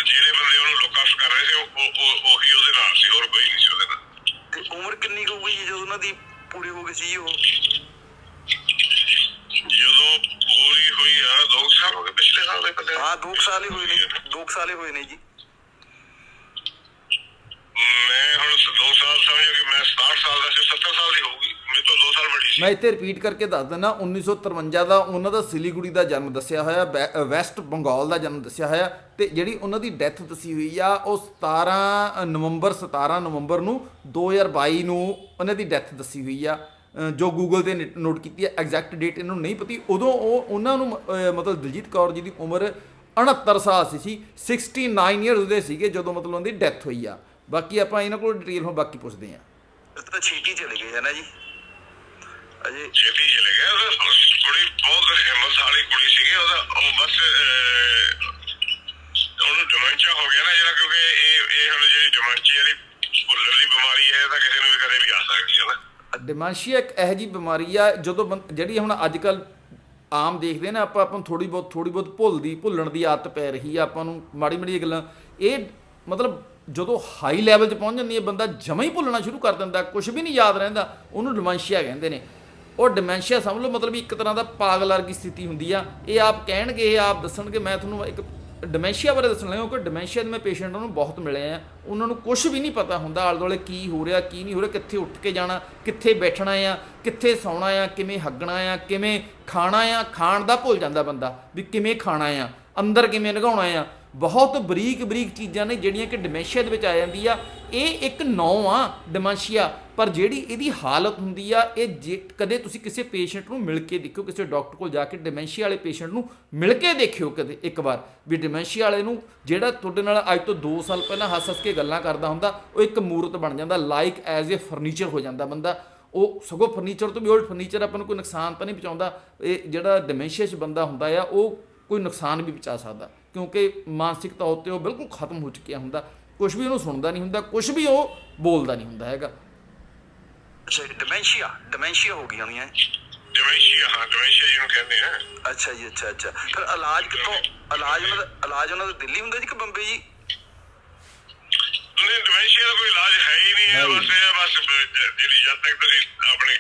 ਜਿਹੜੇ ਬੰਦੇ ਉਹਨੂੰ ਲੋਕ ਆਫ ਕਰ ਰਹੇ ਸੀ ਉਹ ਉਹ- ਉਹ- ਉਹੀ ਉਹਦੇ ਨਾਲ ਸੀ ਹੋਰ ਕੋਈ ਨਹੀਂ ਸੀ ਉਹਦੇ ਨਾਲ। ਤੇ ਉਮਰ ਕਿੰਨੀ ਕੁ ਜੀ ਜਦੋਂ ਉਹਨਾਂ ਦੀ ਪੂਰੀ ਹੋ ਗਈ ਸੀ ਜੀ ਉਹ? ਜਦੋਂ ਪੂਰੀ ਹੋਈ ਆ ਦੋ ਸਾਲ ਹੋ ਗਏ ਪਿਛਲੇ ਸਾਲ ਦੇ ਬੰਦੇ। ਹਾਂ 2 ਸਾਲ ਹੀ ਹੋਏ ਨੇ 2 ਸਾਲ ਹੀ ਹੋਏ ਨੇ ਜੀ। ਮੈਂ ਹੁਣ ਦੋ ਸਾਲ ਸਮਝੋ ਕਿ ਮੈਂ 67 ਸਾਲ ਦਾ ਸੀ 70 ਸਾਲ ਦੀ ਹੋਊਗੀ ਮੇਰੇ ਤੋਂ 2 ਸਾਲ ਵੱਡੀ ਸੀ ਮੈਂ ਇੱਥੇ ਰਿਪੀਟ ਕਰਕੇ ਦੱਸ ਦਿੰਦਾ 1953 ਦਾ ਉਹਨਾਂ ਦਾ ਸਿਲੀਗੁੜੀ ਦਾ ਜਨਮ ਦੱਸਿਆ ਹੋਇਆ ਬੈ- ਵੈਸਟ ਬੰਗਾਲ ਦਾ ਜਨਮ ਦੱਸਿਆ ਹੋਇਆ ਤੇ ਜਿਹੜੀ ਉਹਨਾਂ ਦੀ ਡੈਥ ਦੱਸੀ ਹੋਈ ਆ, ਉਹ 17 ਨਵੰਬਰ 17 ਨਵੰਬਰ ਨੂੰ 2022 ਨੂੰ ਉਹਨਾਂ ਦੀ ਡੈਥ ਦੱਸੀ ਹੋਈ ਆ ਜੋ ਗੂਗਲ ਤੇ ਨੋਟ ਕੀਤੀ ਹੈ ਐਗਜ਼ੈਕਟ ਡੇਟ ਇਹਨਾਂ ਨੂੰ ਨਹੀਂ ਪਤੀ, ਉਦੋਂ ਉਹ ਉਹਨਾਂ ਨੂੰ ਮਤਲਬ ਦਿਲਜੀਤ ਕੌਰ ਜੀ ਦੀ ਉਮਰ 69 ਸਾਲ ਸੀ ਸੀ 69 ਇਅਰਸ ਦੇ ਸੀਗੇ ਜਦੋਂ ਮਤਲਬ ਉਹਨਾਂ ਦੀ ਡੈਥ ਹੋਈ ਆ। ਬਾਕੀ ਆਪਾਂ ਇਹਨਾਂ ਕੋਲ ਡਿਟੇਲ ਹੁਣ ਬਾਕੀ ਪੁੱਛਦੇ ਹਾਂ। ਫਿਰ ਤਾਂ ਛੇਤੀ ਚਲੇ ਗਏ ਹੈ ਨਾ ਜੀ। ਅਜੇ ਛੇਤੀ ਚਲੇ ਗਿਆ ਉਹ ਕੁੜੀ ਬਹੁਤ ਹਿੰਮਤ ਵਾਲੀ ਕੁੜੀ ਸੀਗੀ ਉਹਦਾ ਉਹ ਬਸ ਅਹ, ਉਹਨੂੰ ਡਿਮੈਂਸ਼ੀਆ ਹੋ ਗਿਆ ਨਾ ਜਿਹੜਾ ਕਿਉਂਕਿ ਇਹ ਇਹ ਹੁਣ ਜਿਹੜੀ ਡਿਮੈਂਸ਼ੀਆ ਦੀ ਭੁੱਲਣ ਦੀ ਬਿਮਾਰੀ ਹੈ ਇਹ ਤਾਂ ਕਿਸੇ ਨੂੰ ਵੀ ਕਦੇ ਵੀ ਆ ਸਕਦੀ ਹੈ ਨਾ। ਡਿਮੈਂਸ਼ੀਆ ਇੱਕ ਇਹੋ ਜੀ ਬਿਮਾਰੀ ਆ ਜਦੋਂ ਜਿਹੜੀ ਹੁਣ ਅੱਜ ਕੱਲ ਆਮ ਦੇਖਦੇ ਨਾ ਆਪਾਂ ਆਪਾਂ ਨੂੰ ਥੋੜੀ ਬਹੁਤ ਥੋੜੀ ਬਹੁਤ ਭੁੱਲਦੀ ਭੁੱਲਣ ਦੀ ਆਦਤ ਪੈ ਰਹੀ ਆ ਆਪਾਂ ਨੂੰ ਮਾੜੀ ਮਾੜੀ ਗੱਲਾਂ ਇਹ ਮਤਲਬ ਜਦੋਂ ਹਾਈ ਲੈਵਲ 'ਚ ਪਹੁੰਚ ਜਾਂਦੀ ਹੈ ਬੰਦਾ ਜਮਾਂ ਹੀ ਭੁੱਲਣਾ ਸ਼ੁਰੂ ਕਰ ਦਿੰਦਾ ਕੁਝ ਵੀ ਨਹੀਂ ਯਾਦ ਰਹਿੰਦਾ ਉਹਨੂੰ ਡਿਮੈਂਸ਼ੀਆ ਕਹਿੰਦੇ ਨੇ। ਉਹ ਡਿਮੈਂਸ਼ੀਆ ਸਮਝ ਲਓ, ਮਤਲਬ ਇੱਕ ਤਰ੍ਹਾਂ ਦਾ ਪਾਗਲ ਵਰਗੀ ਸਥਿਤੀ ਹੁੰਦੀ ਆ। ਇਹ ਆਪ ਕਹਿਣਗੇ, ਇਹ ਆਪ ਦੱਸਣਗੇ, ਮੈਂ ਤੁਹਾਨੂੰ ਇੱਕ ਡਿਮੈਂਸ਼ੀਆ ਬਾਰੇ ਦੱਸਣ ਲੱਗਾ, ਕਿਉਂਕਿ ਡਿਮੈਂਸ਼ੀਆ ਦੇ ਮੈਂ ਪੇਸ਼ੈਂਟਾਂ ਨੂੰ ਬਹੁਤ ਮਿਲੇ ਆ। ਉਹਨਾਂ ਨੂੰ ਕੁਝ ਵੀ ਨਹੀਂ ਪਤਾ ਹੁੰਦਾ, ਆਲੇ ਦੁਆਲੇ ਕੀ ਹੋ ਰਿਹਾ, ਕੀ ਨਹੀਂ ਹੋ ਰਿਹਾ, ਕਿੱਥੇ ਉੱਠ ਕੇ ਜਾਣਾ, ਕਿੱਥੇ ਬੈਠਣਾ ਆ, ਕਿੱਥੇ ਸੌਣਾ ਆ, ਕਿਵੇਂ ਹੱਗਣਾ ਆ, ਕਿਵੇਂ ਖਾਣਾ ਆ। ਖਾਣ ਦਾ ਭੁੱਲ ਜਾਂਦਾ ਬੰਦਾ ਵੀ ਕਿਵੇਂ ਖਾਣਾ ਆ, ਅੰਦਰ ਕਿਵੇਂ ਲਗਾਉਣਾ ਆ। ਬਹੁਤ ਬਰੀਕ ਬਰੀਕ ਚੀਜ਼ਾਂ ਨੇ ਜਿਹੜੀਆਂ ਕਿ ਡਿਮੈਂਸ਼ੀਆ ਦੇ ਵਿੱਚ ਆ ਜਾਂਦੀ ਆ। ਇਹ ਇੱਕ ਨੌ ਆ ਡਿਮੈਂਸ਼ੀਆ ਪਰ ਜਿਹੜੀ ਇਹਦੀ ਹਾਲਤ ਹੁੰਦੀ ਆ, ਇਹ ਜੇ ਕਦੇ ਤੁਸੀਂ ਕਿਸੇ ਪੇਸ਼ੈਂਟ ਨੂੰ ਮਿਲ ਕੇ ਦੇਖਿਓ, ਕਿਸੇ ਡਾਕਟਰ ਕੋਲ ਜਾ ਕੇ ਡਿਮੈਂਸ਼ੀਆ ਵਾਲੇ ਪੇਸ਼ੈਂਟ ਨੂੰ ਮਿਲ ਕੇ ਦੇਖਿਓ ਕਦੇ ਇੱਕ ਵਾਰ, ਵੀ ਡਿਮੈਂਸ਼ੀਆ ਵਾਲੇ ਨੂੰ ਜਿਹੜਾ ਤੁਹਾਡੇ ਨਾਲ ਅੱਜ ਤੋਂ 2 ਸਾਲ ਪਹਿਲਾਂ ਹੱਸ ਹੱਸ ਕੇ ਗੱਲਾਂ ਕਰਦਾ ਹੁੰਦਾ, ਉਹ ਇੱਕ ਮੂਰਤ ਬਣ ਜਾਂਦਾ ਲਾਈਕ ਐਜ਼ ਅ ਫਰਨੀਚਰ ਹੋ ਜਾਂਦਾ ਬੰਦਾ। ਉਹ ਸਗੋਂ ਫਰਨੀਚਰ ਤੋਂ ਵੀ ਓਲਡ ਫਰਨੀਚਰ ਆਪਾਂ ਨੂੰ ਕੋਈ ਨੁਕਸਾਨ ਤਾਂ ਨਹੀਂ ਪਹੁੰਚਾਉਂਦਾ। ਇਹ ਜਿਹੜਾ ਡਿਮੈਂਸ਼ੀਆ 'ਚ ਬੰਦਾ ਹੁੰਦਾ ਆ, ਉਹ ਕੋਈ ਨੁਕਸਾਨ ਵੀ ਪਹੁੰਚਾ ਸਕਦਾ। ਕਿਉਂਕਿ ਮਾਨਸਿਕ ਤੌਰ ਤੇ ਉਹ ਬਿਲਕੁਲ ਖਤਮ ਹੋ ਚੁੱਕਿਆ ਹੁੰਦਾ। ਕੁਝ ਵੀ ਉਹਨੂੰ ਸੁਣਦਾ ਨਹੀਂ ਹੁੰਦਾ ਕੁਝ ਵੀ ਉਹ ਬੋਲਦਾ ਨਹੀਂ ਹੁੰਦਾ ਹੈਗਾ। ਅੱਛਾ ਡਿਮੈਂਸ਼ੀਆ ਡਿਮੈਂਸ਼ੀਆ ਹੋ ਗਈ ਹੋਣੀ ਹੈ ਡਿਮੈਂਸ਼ੀਆ ਹਾਂ ਡਿਮੈਂਸ਼ੀਆ ਜਿਹਨੂੰ ਕਹਿੰਦੇ ਆ। ਅੱਛਾ ਜੀ ਅੱਛਾ ਅੱਛਾ। ਫਿਰ ਇਲਾਜ ਕਿੱਥੋਂ ਇਲਾਜ ਉਹਨਾਂ ਦਾ ਇਲਾਜ ਉਹਨਾਂ ਦਾ ਦਿੱਲੀ ਹੁੰਦਾ ਜੀ ਕਿ ਬੰਬਈ ਜੀ? ਨਹੀਂ ਡਿਮੈਂਸ਼ੀਆ ਦਾ ਕੋਈ ਇਲਾਜ ਹੈ ਹੀ ਨਹੀਂ ਹੈ ਬਸ ਇਹ ਬਸ ਜ- ਜਿਹੜੀ ਜਦ ਤੱਕ ਤੁਸੀਂ ਆਪਣੀ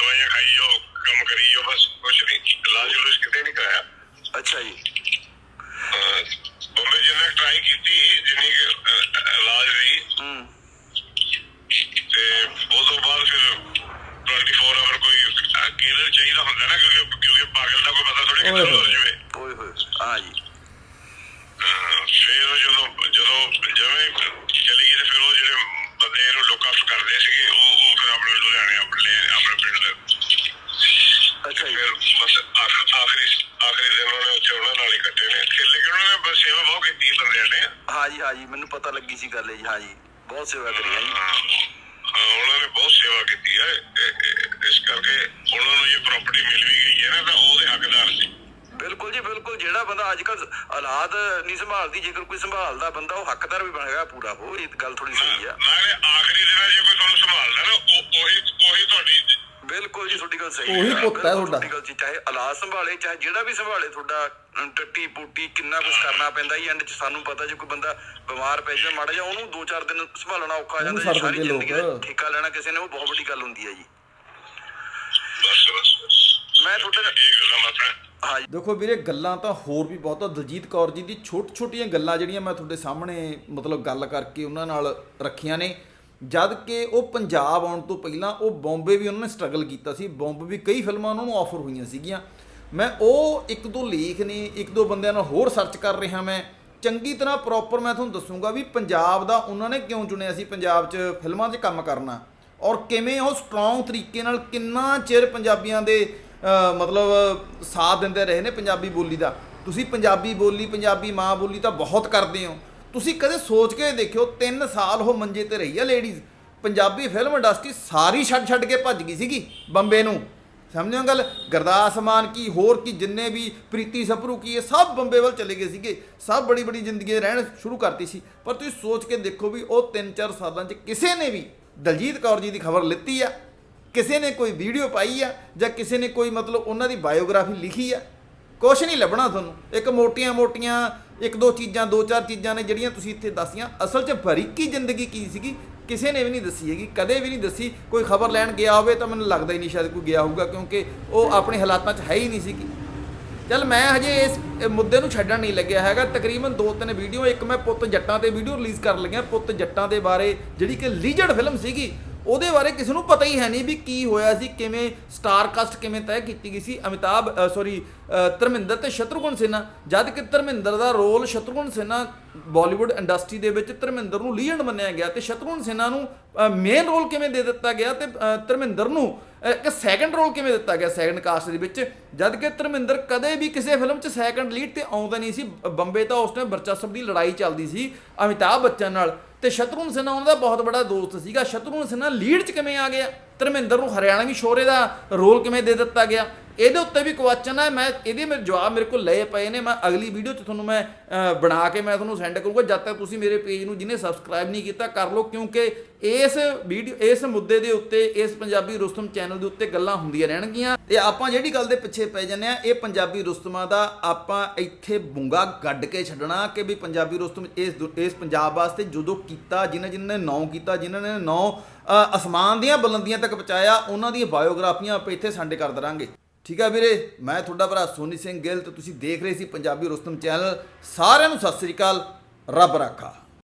ਦਵਾਈਆਂ ਖਾਈ ਜਾਓ ਕੰਮ ਕਰੀ ਜਾਓ ਬਸ ਕੁਛ ਨਹੀਂ। ਇਲਾਜ ਉਲੂਜ ਕਿਤੇ ਨਹੀਂ ਕਰਾਇਆ। ਅੱਛਾ ਜੀ। ਬੰਬੇ ਜਿੰਨਾ ਟਰਾਈ ਕੀਤੀ ਜਿੰਨੀ ਇਲਾਜ ਦੀ ਹੂੰ। ਤੇ ਉਸ ਤੋਂ ਬਾਅਦ ਫਿਰ 24 ਆਵਰ ਕੋਈ ਕੇਅਰ ਚਾਹੀਦਾ ਹੁੰਦਾ ਨਾ ਕਿਉਂਕਿ ਕਿਉਂਕਿ ਪਾਗਲ ਦਾ ਕੋਈ ਪਤਾ ਥੋੜੀ ਕਿੱਥੇ ਹੋ। ਜਾਵੇ। ਓਏ ਹੋਏ ਹਾਂ ਜੀ। ਫਿਰ ਜਦੋਂ ਜਦੋਂ ਜਿਵੇਂ ਚਲੀ ਗਈ ਤੇ ਫਿਰ ਉਹ ਜਿਹੜੇ ਬੰਦੇ ਇਹਨੂੰ ਲੋਕ ਆਫ ਕਰਦੇ ਸੀਗੇ ਉਹ ਉਹ ਫਿਰ ਆਪਣੇ ਲੁਧਿਆਣੇ ਆਪਣੇ ਆਪਣੇ ਪਿੰਡ। ਅੱਛਾ ਜੀ। ਫਿਰ ਆਖਰੀ ਆਖਰੀ ਦਿਨ ਉਹਨੇ ਉੱਥੇ ਉਹਨਾਂ ਨਾਲ ਹੀ ਕੱਟੇ ਨੇ ਫਿਰ ਲੇਕਿਨ ਉਹਨਾਂ ਨੇ ਬਸ ਸੇਵਾ ਬਹੁਤ ਕੀਤੀ ਬੰਦਿਆਂ ਨੇ ਹਾਂ ਜੀ ਹਾਂ ਜੀ ਮੈਨੂੰ ਪਤਾ ਲੱਗੀ ਸੀ ਗੱਲ ਜੀ ਹਾਂ ਜੀ ਬਹੁਤ ਸੇਵਾ ਕਰੀ ਹੈ ਜੀ। ਹਾਂ ਉਹਨਾਂ ਨੇ ਬਹੁਤ ਸੇਵਾ ਕੀਤੀ ਹੈ ਇਸ ਕਰਕੇ ਉਹਨਾਂ ਨੂੰ ਇਹ ਪ੍ਰਾਪਰਟੀ ਮਿਲ ਵੀ ਗਈ ਹੈ ਨਾ ਤਾਂ ਉਹਦੇ ਹੱਕਦਾਰ ਸੀ ਬਿਲਕੁਲ ਜੀ ਬਿਲਕੁਲ। ਜਿਹੜਾ ਬੰਦਾ ਅੱਜ ਕੱਲ ਔਲਾਦ ਨਹੀਂ ਸੰਭਾਲਦੀ ਜੇਕਰ ਕੋਈ ਸੰਭਾਲਦਾ ਬੰਦਾ ਉਹ ਹੱਕਦਾਰ ਵੀ ਬਣੇਗਾ ਪੂਰਾ। ਉਹ ਇਹ ਗੱਲ ਥੋੜੀ ਸਹੀ ਆ। ਨਾਲੇ ਆਖਰੀ ਦਿਨਾਂ 'ਚ ਕੋਈ ਤੁਹਾਨੂੰ ਸੰਭਾਲਦਾ ਨਾ ਉਹ ਉਹੀ ਉਹੀ ਤੁਹਾਡੀ ਗੱਲ ਸਹੀ ਉਹੀ ਪੁੱਤ ਹੈ ਬਿਲਕੁਲ ਤੁਹਾਡਾ। ਤੁਹਾਡੀ ਗੱਲ ਸਹੀ। ਚਾਹੇ ਔਲਾਦ ਸੰਭਾਲੇ ਚਾਹੇ ਜਿਹੜਾ ਵੀ ਸੰਭਾਲੇ ਤੁਹਾਡਾ ਟੱਟੀ ਪੂਟੀ ਕਿੰਨਾ ਕੁਝ ਕਰਨਾ ਪੈਂਦਾ ਹੀ ਐਂਡ ਚ ਸਾਨੂੰ ਪਤਾ ਜੇ ਕੋਈ ਬੰਦਾ ਬਿਮਾਰ ਪੈ ਜਾਵੇ ਮਾੜਾ ਜਿਹਾ ਉਹਨੂੰ 2-4 ਦਿਨ ਸੰਭਾਲਣਾ ਔਖਾ ਹੋ ਜਾਂਦਾ ਜੀ। ਸਾਰੀ ਜ਼ਿੰਦਗੀ ਦਾ। ਠੇਕਾ ਲੈਣਾ ਕਿਸੇ ਨੇ ਉਹ ਬਹੁਤ ਵੱਡੀ ਗੱਲ ਹੁੰਦੀ ਹੈ ਜੀ। ਬਸ ਬਸ ਬਸ। ਮੈਂ ਤੁਹਾਡੇ ਨਾਲ ਇਹ ਗੱਲਾਂ ਮੈਂ ਆਪਣੇ ਹਾਂ ਜੀ। ਦੇਖੋ ਵੀਰੇ ਗੱਲਾਂ ਤਾਂ ਹੋਰ ਵੀ ਬਹੁਤ ਆ। ਦਲਜੀਤ ਕੌਰ ਜੀ ਦੀ ਛੋਟ ਛੋਟੀਆਂ ਗੱਲਾਂ ਜਿਹੜੀਆਂ ਮੈਂ ਤੁਹਾਡੇ ਸਾਹਮਣੇ ਮਤਲਬ ਗੱਲ ਕਰਕੇ ਉਹਨਾਂ ਨਾਲ ਰੱਖੀਆਂ ਨੇ। ਜਦ ਕਿ ਉਹ ਪੰਜਾਬ ਆਉਣ ਤੋਂ ਪਹਿਲਾਂ ਉਹ ਬੰਬੇ ਵੀ ਉਹਨਾਂ ਨੇ ਸਟਰਗਲ ਕੀਤਾ ਸੀ। ਬੰਬੇ ਵੀ ਕਈ ਫਿਲਮਾਂ ਉਹਨਾਂ ਨੂੰ ਆਫਰ ਹੋਈਆਂ ਸੀਗੀਆਂ। ਮੈਂ ਉਹ ਇੱਕ ਦੋ ਲੇਖ ਨੇ, ਇੱਕ ਦੋ ਬੰਦਿਆਂ ਨਾਲ ਹੋਰ ਸਰਚ ਕਰ ਰਿਹਾ ਮੈਂ। ਚੰਗੀ ਤਰ੍ਹਾਂ ਪ੍ਰੋਪਰ ਮੈਂ ਤੁਹਾਨੂੰ ਦੱਸੂਗਾ ਵੀ ਪੰਜਾਬ ਦਾ ਉਹਨਾਂ ਨੇ ਕਿਉਂ ਚੁਣਿਆ ਸੀ ਪੰਜਾਬ 'ਚ ਫਿਲਮਾਂ 'ਚ ਕੰਮ ਕਰਨਾ। ਔਰ ਕਿਵੇਂ ਉਹ ਸਟਰੋਂਗ ਤਰੀਕੇ ਨਾਲ ਕਿੰਨਾ ਚਿਰ ਪੰਜਾਬੀਆਂ ਦੇ ਮਤਲਬ ਸਾਥ ਦਿੰਦੇ ਰਹੇ ਨੇ ਪੰਜਾਬੀ ਬੋਲੀ ਦਾ। ਤੁਸੀਂ ਪੰਜਾਬੀ ਬੋਲੀ, ਪੰਜਾਬੀ ਮਾਂ ਬੋਲੀ ਤਾਂ ਬਹੁਤ ਕਰਦੇ ਹੋ। ਤੁਸੀਂ ਕਦੇ ਸੋਚ ਕੇ ਦੇਖਿਓ 3 ਸਾਲ ਉਹ ਮੰਜੇ ਤੇ ਰਹੀ ਆ ਲੇਡੀਜ਼ ਪੰਜਾਬੀ ਫਿਲਮ ਇੰਡਸਟਰੀ ਸਾਰੀ ਛੱਡ ਛੱਡ ਕੇ ਭੱਜ ਗਈ ਸੀਗੀ ਬੰਬੇ ਨੂੰ। ਸਮਝਿਓ ਗੱਲ? ਗਰਦਾਸ ਮਾਨ ਕੀ, ਹੋਰ ਕੀ, ਜਿੰਨੇ ਵੀ ਪ੍ਰੀਤੀ ਸਪਰੂ ਕੀ, ਇਹ ਸਭ ਬੰਬੇ ਵੱਲ ਚਲੇ ਗਏ ਸੀਗੇ। ਸਭ ਬੜੀ ਬੜੀ ਜ਼ਿੰਦਗੀ ਰਹਿਣ ਸ਼ੁਰੂ ਕਰਤੀ ਸੀ। ਪਰ ਤੁਸੀਂ ਸੋਚ ਕੇ ਦੇਖੋ ਵੀ ਉਹ 3-4 ਸਾਲਾਂ 'ਚ ਕਿਸੇ ਨੇ ਵੀ ਦਲਜੀਤ ਕੌਰ ਜੀ ਦੀ ਖਬਰ ਲਿੱਤੀ ਆ, ਕਿਸੇ ਨੇ ਕੋਈ ਵੀਡੀਓ ਪਾਈ ਆ ਜਾਂ ਕਿਸੇ ਨੇ ਕੋਈ ਮਤਲਬ ਉਹਨਾਂ ਦੀ ਬਾਇਓਗ੍ਰਾਫੀ ਲਿਖੀ ਆ। ਕੁਛ ਨਹੀਂ ਲੱਭਣਾ ਤੁਹਾਨੂੰ। ਇੱਕ ਮੋਟੀਆਂ-ਮੋਟੀਆਂ ਇੱਕ ਦੋ ਚੀਜ਼ਾਂ, ਦੋ ਚਾਰ ਚੀਜ਼ਾਂ ਨੇ ਜਿਹੜੀਆਂ ਤੁਸੀਂ ਇੱਥੇ ਦੱਸੀਆਂ। ਅਸਲ 'ਚ ਬਰੀਕੀ ਜ਼ਿੰਦਗੀ ਕੀ ਸੀਗੀ? ਕਿਸੇ ਨੇ ਵੀ ਨਹੀਂ ਦੱਸੀ ਹੈਗੀ, ਕਦੇ ਵੀ ਨਹੀਂ ਦੱਸੀ। ਕੋਈ ਖਬਰ ਲੈਣ ਗਿਆ ਹੋਵੇ ਤਾਂ ਮੈਨੂੰ ਲੱਗਦਾ ਹੀ ਨਹੀਂ ਸ਼ਾਇਦ ਕੋਈ ਗਿਆ ਹੋਊਗਾ, ਕਿਉਂਕਿ ਉਹ ਆਪਣੇ ਹਾਲਾਤਾਂ 'ਚ ਹੈ ਹੀ ਨਹੀਂ ਸੀਗੀ। ਚੱਲ ਮੈਂ ਹਜੇ ਇਸ ਮੁੱਦੇ ਨੂੰ ਛੱਡਣ ਨਹੀਂ ਲੱਗਿਆ ਹੈਗਾ। ਤਕਰੀਬਨ ਦੋ ਤਿੰਨ ਵੀਡੀਓ, ਇੱਕ ਮੈਂ ਪੁੱਤ ਜੱਟਾਂ ਤੇ ਵੀਡੀਓ ਰਿਲੀਜ਼ ਕਰਨ ਲੱਗਿਆ। ਪੁੱਤ ਜੱਟਾਂ ਦੇ ਬਾਰੇ ਜਿਹੜੀ ਕਿ ਲੀਜੈਂਡ ਫਿਲਮ ਸੀਗੀ ਉਹਦੇ ਬਾਰੇ ਕਿਸੇ ਨੂੰ ਪਤਾ ਹੀ ਹੈ ਨਹੀਂ ਵੀ ਕੀ ਹੋਇਆ ਸੀ, ਕਿਵੇਂ ਸਟਾਰ ਕਾਸਟ ਕਿਵੇਂ ਤੈਅ ਕੀਤੀ ਗਈ ਸੀ। ਅਮਿਤਾਭ ਸੌਰੀ ਧਰਮਿੰਦਰ ਤੇ ਸ਼ਤਰੂਘਨ ਸਿਨਹਾ ਜਦ ਕਿ ਧਰਮਿੰਦਰ ਦਾ role Shatrughan Sinha Bollywood industry ਦੇ ਵਿੱਚ ਧਰਮਿੰਦਰ ਨੂੰ ਲੀਜੈਂਡ ਮੰਨਿਆ ਗਿਆ ਤੇ ਸ਼ਤਰੂਘਨ ਸਿਨਹਾ ਨੂੰ ਮੇਨ ਰੋਲ ਕਿਵੇਂ ਦੇ ਦਿੱਤਾ ਗਿਆ ਤੇ ਧਰਮਿੰਦਰ ਨੂੰ ਇੱਕ ਸੈਕੰਡ ਰੋਲ ਕਿਵੇਂ ਦਿੱਤਾ ਗਿਆ ਸੈਕੰਡ ਕਾਸਟ ਦੇ ਵਿੱਚ। ਜਦ ਕਿ ਧਰਮਿੰਦਰ ਕਦੇ ਵੀ ਕਿਸੇ ਫਿਲਮ 'ਚ ਸੈਕੰਡ ਲੀਡ ਤੇ ਆਉਂਦਾ ਨਹੀਂ ਸੀ। ਬੰਬੇ ਤਾਂ ਉਸ ਟਾਈਮ ਵਰਚਸਵ ਦੀ ਲੜਾਈ ਚੱਲਦੀ ਸੀ ਅਮਿਤਾਭ ਬੱਚਨ ਨਾਲ। ਤੇ ਸ਼ਤਰੂਨ ਸਿਨਹਾ ਉਹਨਾਂ ਦਾ ਬਹੁਤ ਬੜਾ ਦੋਸਤ ਸੀਗਾ। ਸ਼ਤਰੂਨ ਸਿਨਹਾ ਲੀਡ 'ਚ ਕਿਵੇਂ ਆ ਗਿਆ? ਧਰਮਿੰਦਰ ਨੂੰ ਹਰਿਆਣਵੀ ਸ਼ੋਰੇ ਦਾ ਰੋਲ ਕਿਵੇਂ ਦੇ ਦਿੱਤਾ ਗਿਆ? ਇਹਦੇ ਉੱਤੇ ਵੀ ਕੁਐਸਚਨ ਹੈ, ਮੈਂ ਇਹਦੇ ਮੇਰੇ ਜਵਾਬ ਮੇਰੇ ਕੋਲ ਲਏ ਪਏ ਨੇ, ਮੈਂ ਅਗਲੀ ਵੀਡੀਓ 'ਚ ਤੁਹਾਨੂੰ ਮੈਂ ਬਣਾ ਕੇ ਮੈਂ ਤੁਹਾਨੂੰ ਸੈਂਡ ਕਰੂੰਗਾ। ਜਦ ਤੱਕ ਤੁਸੀਂ ਮੇਰੇ ਪੇਜ ਨੂੰ ਜਿਹਨੇ ਸਬਸਕ੍ਰਾਈਬ ਨਹੀਂ ਕੀਤਾ, ਕਰ ਲਓ, ਕਿਉਂਕਿ ਇਸ ਵੀਡੀਓ ਇਸ ਮੁੱਦੇ ਦੇ ਉੱਤੇ, ਇਸ ਪੰਜਾਬੀ ਰੁਸਤਮ ਚੈਨਲ ਦੇ ਉੱਤੇ ਗੱਲਾਂ ਹੁੰਦੀਆਂ ਰਹਿਣਗੀਆਂ। ਤੇ ਆਪਾਂ ਜਿਹੜੀ ਗੱਲ ਦੇ ਪਿੱਛੇ ਪੈ ਜਾਂਦੇ ਆ ਇਹ ਪੰਜਾਬੀ ਰੁਸਤਮਾਂ ਦਾ ਆਪਾਂ ਇੱਥੇ ਬੁੰਗਾ ਗੱਡ ਕੇ ਛੱਡਣਾ ਕਿ ਵੀ ਪੰਜਾਬੀ ਰੁਸਤਮ ਇਸ ਦੁ- ਇਸ ਪੰਜਾਬ ਵਾਸਤੇ ਜਦੋਂ ਕੀਤਾ, ਜਿਨ੍ਹਾਂ ਜਿਨ੍ਹਾਂ ਨੇ ਨੌ ਕੀਤਾ, ਜਿਨ੍ਹਾਂ ਨੇ ਨੌ ਅਸਮਾਨ ਦੀਆਂ ਬੁਲੰਦੀਆਂ ਤੱਕ ਪਹੁੰਚਾਇਆ, ਉਹਨਾਂ ਦੀਆਂ ਬਾਇਓਗ੍ਰਾਫੀਆਂ ਆਪਾਂ ਇੱਥੇ ਸੰਡੇ ਕਰ ਦਰਾਂਗੇ। ਠੀਕ ਆ ਵੀਰੇ, ਮੈਂ ਤੁਹਾਡਾ ਭਰਾ ਸੋਨੀ ਸਿੰਘ ਗਿੱਲ ਤੇ ਤੁਸੀਂ ਦੇਖ ਰਹੇ ਸੀ ਪੰਜਾਬੀ ਰੁਸਤਮ ਚੈਨਲ, ਸਾਰਿਆਂ ਨੂੰ ਸਤਿ ਸ੍ਰੀ ਅਕਾਲ, ਰੱਬ ਰਾਖਾ।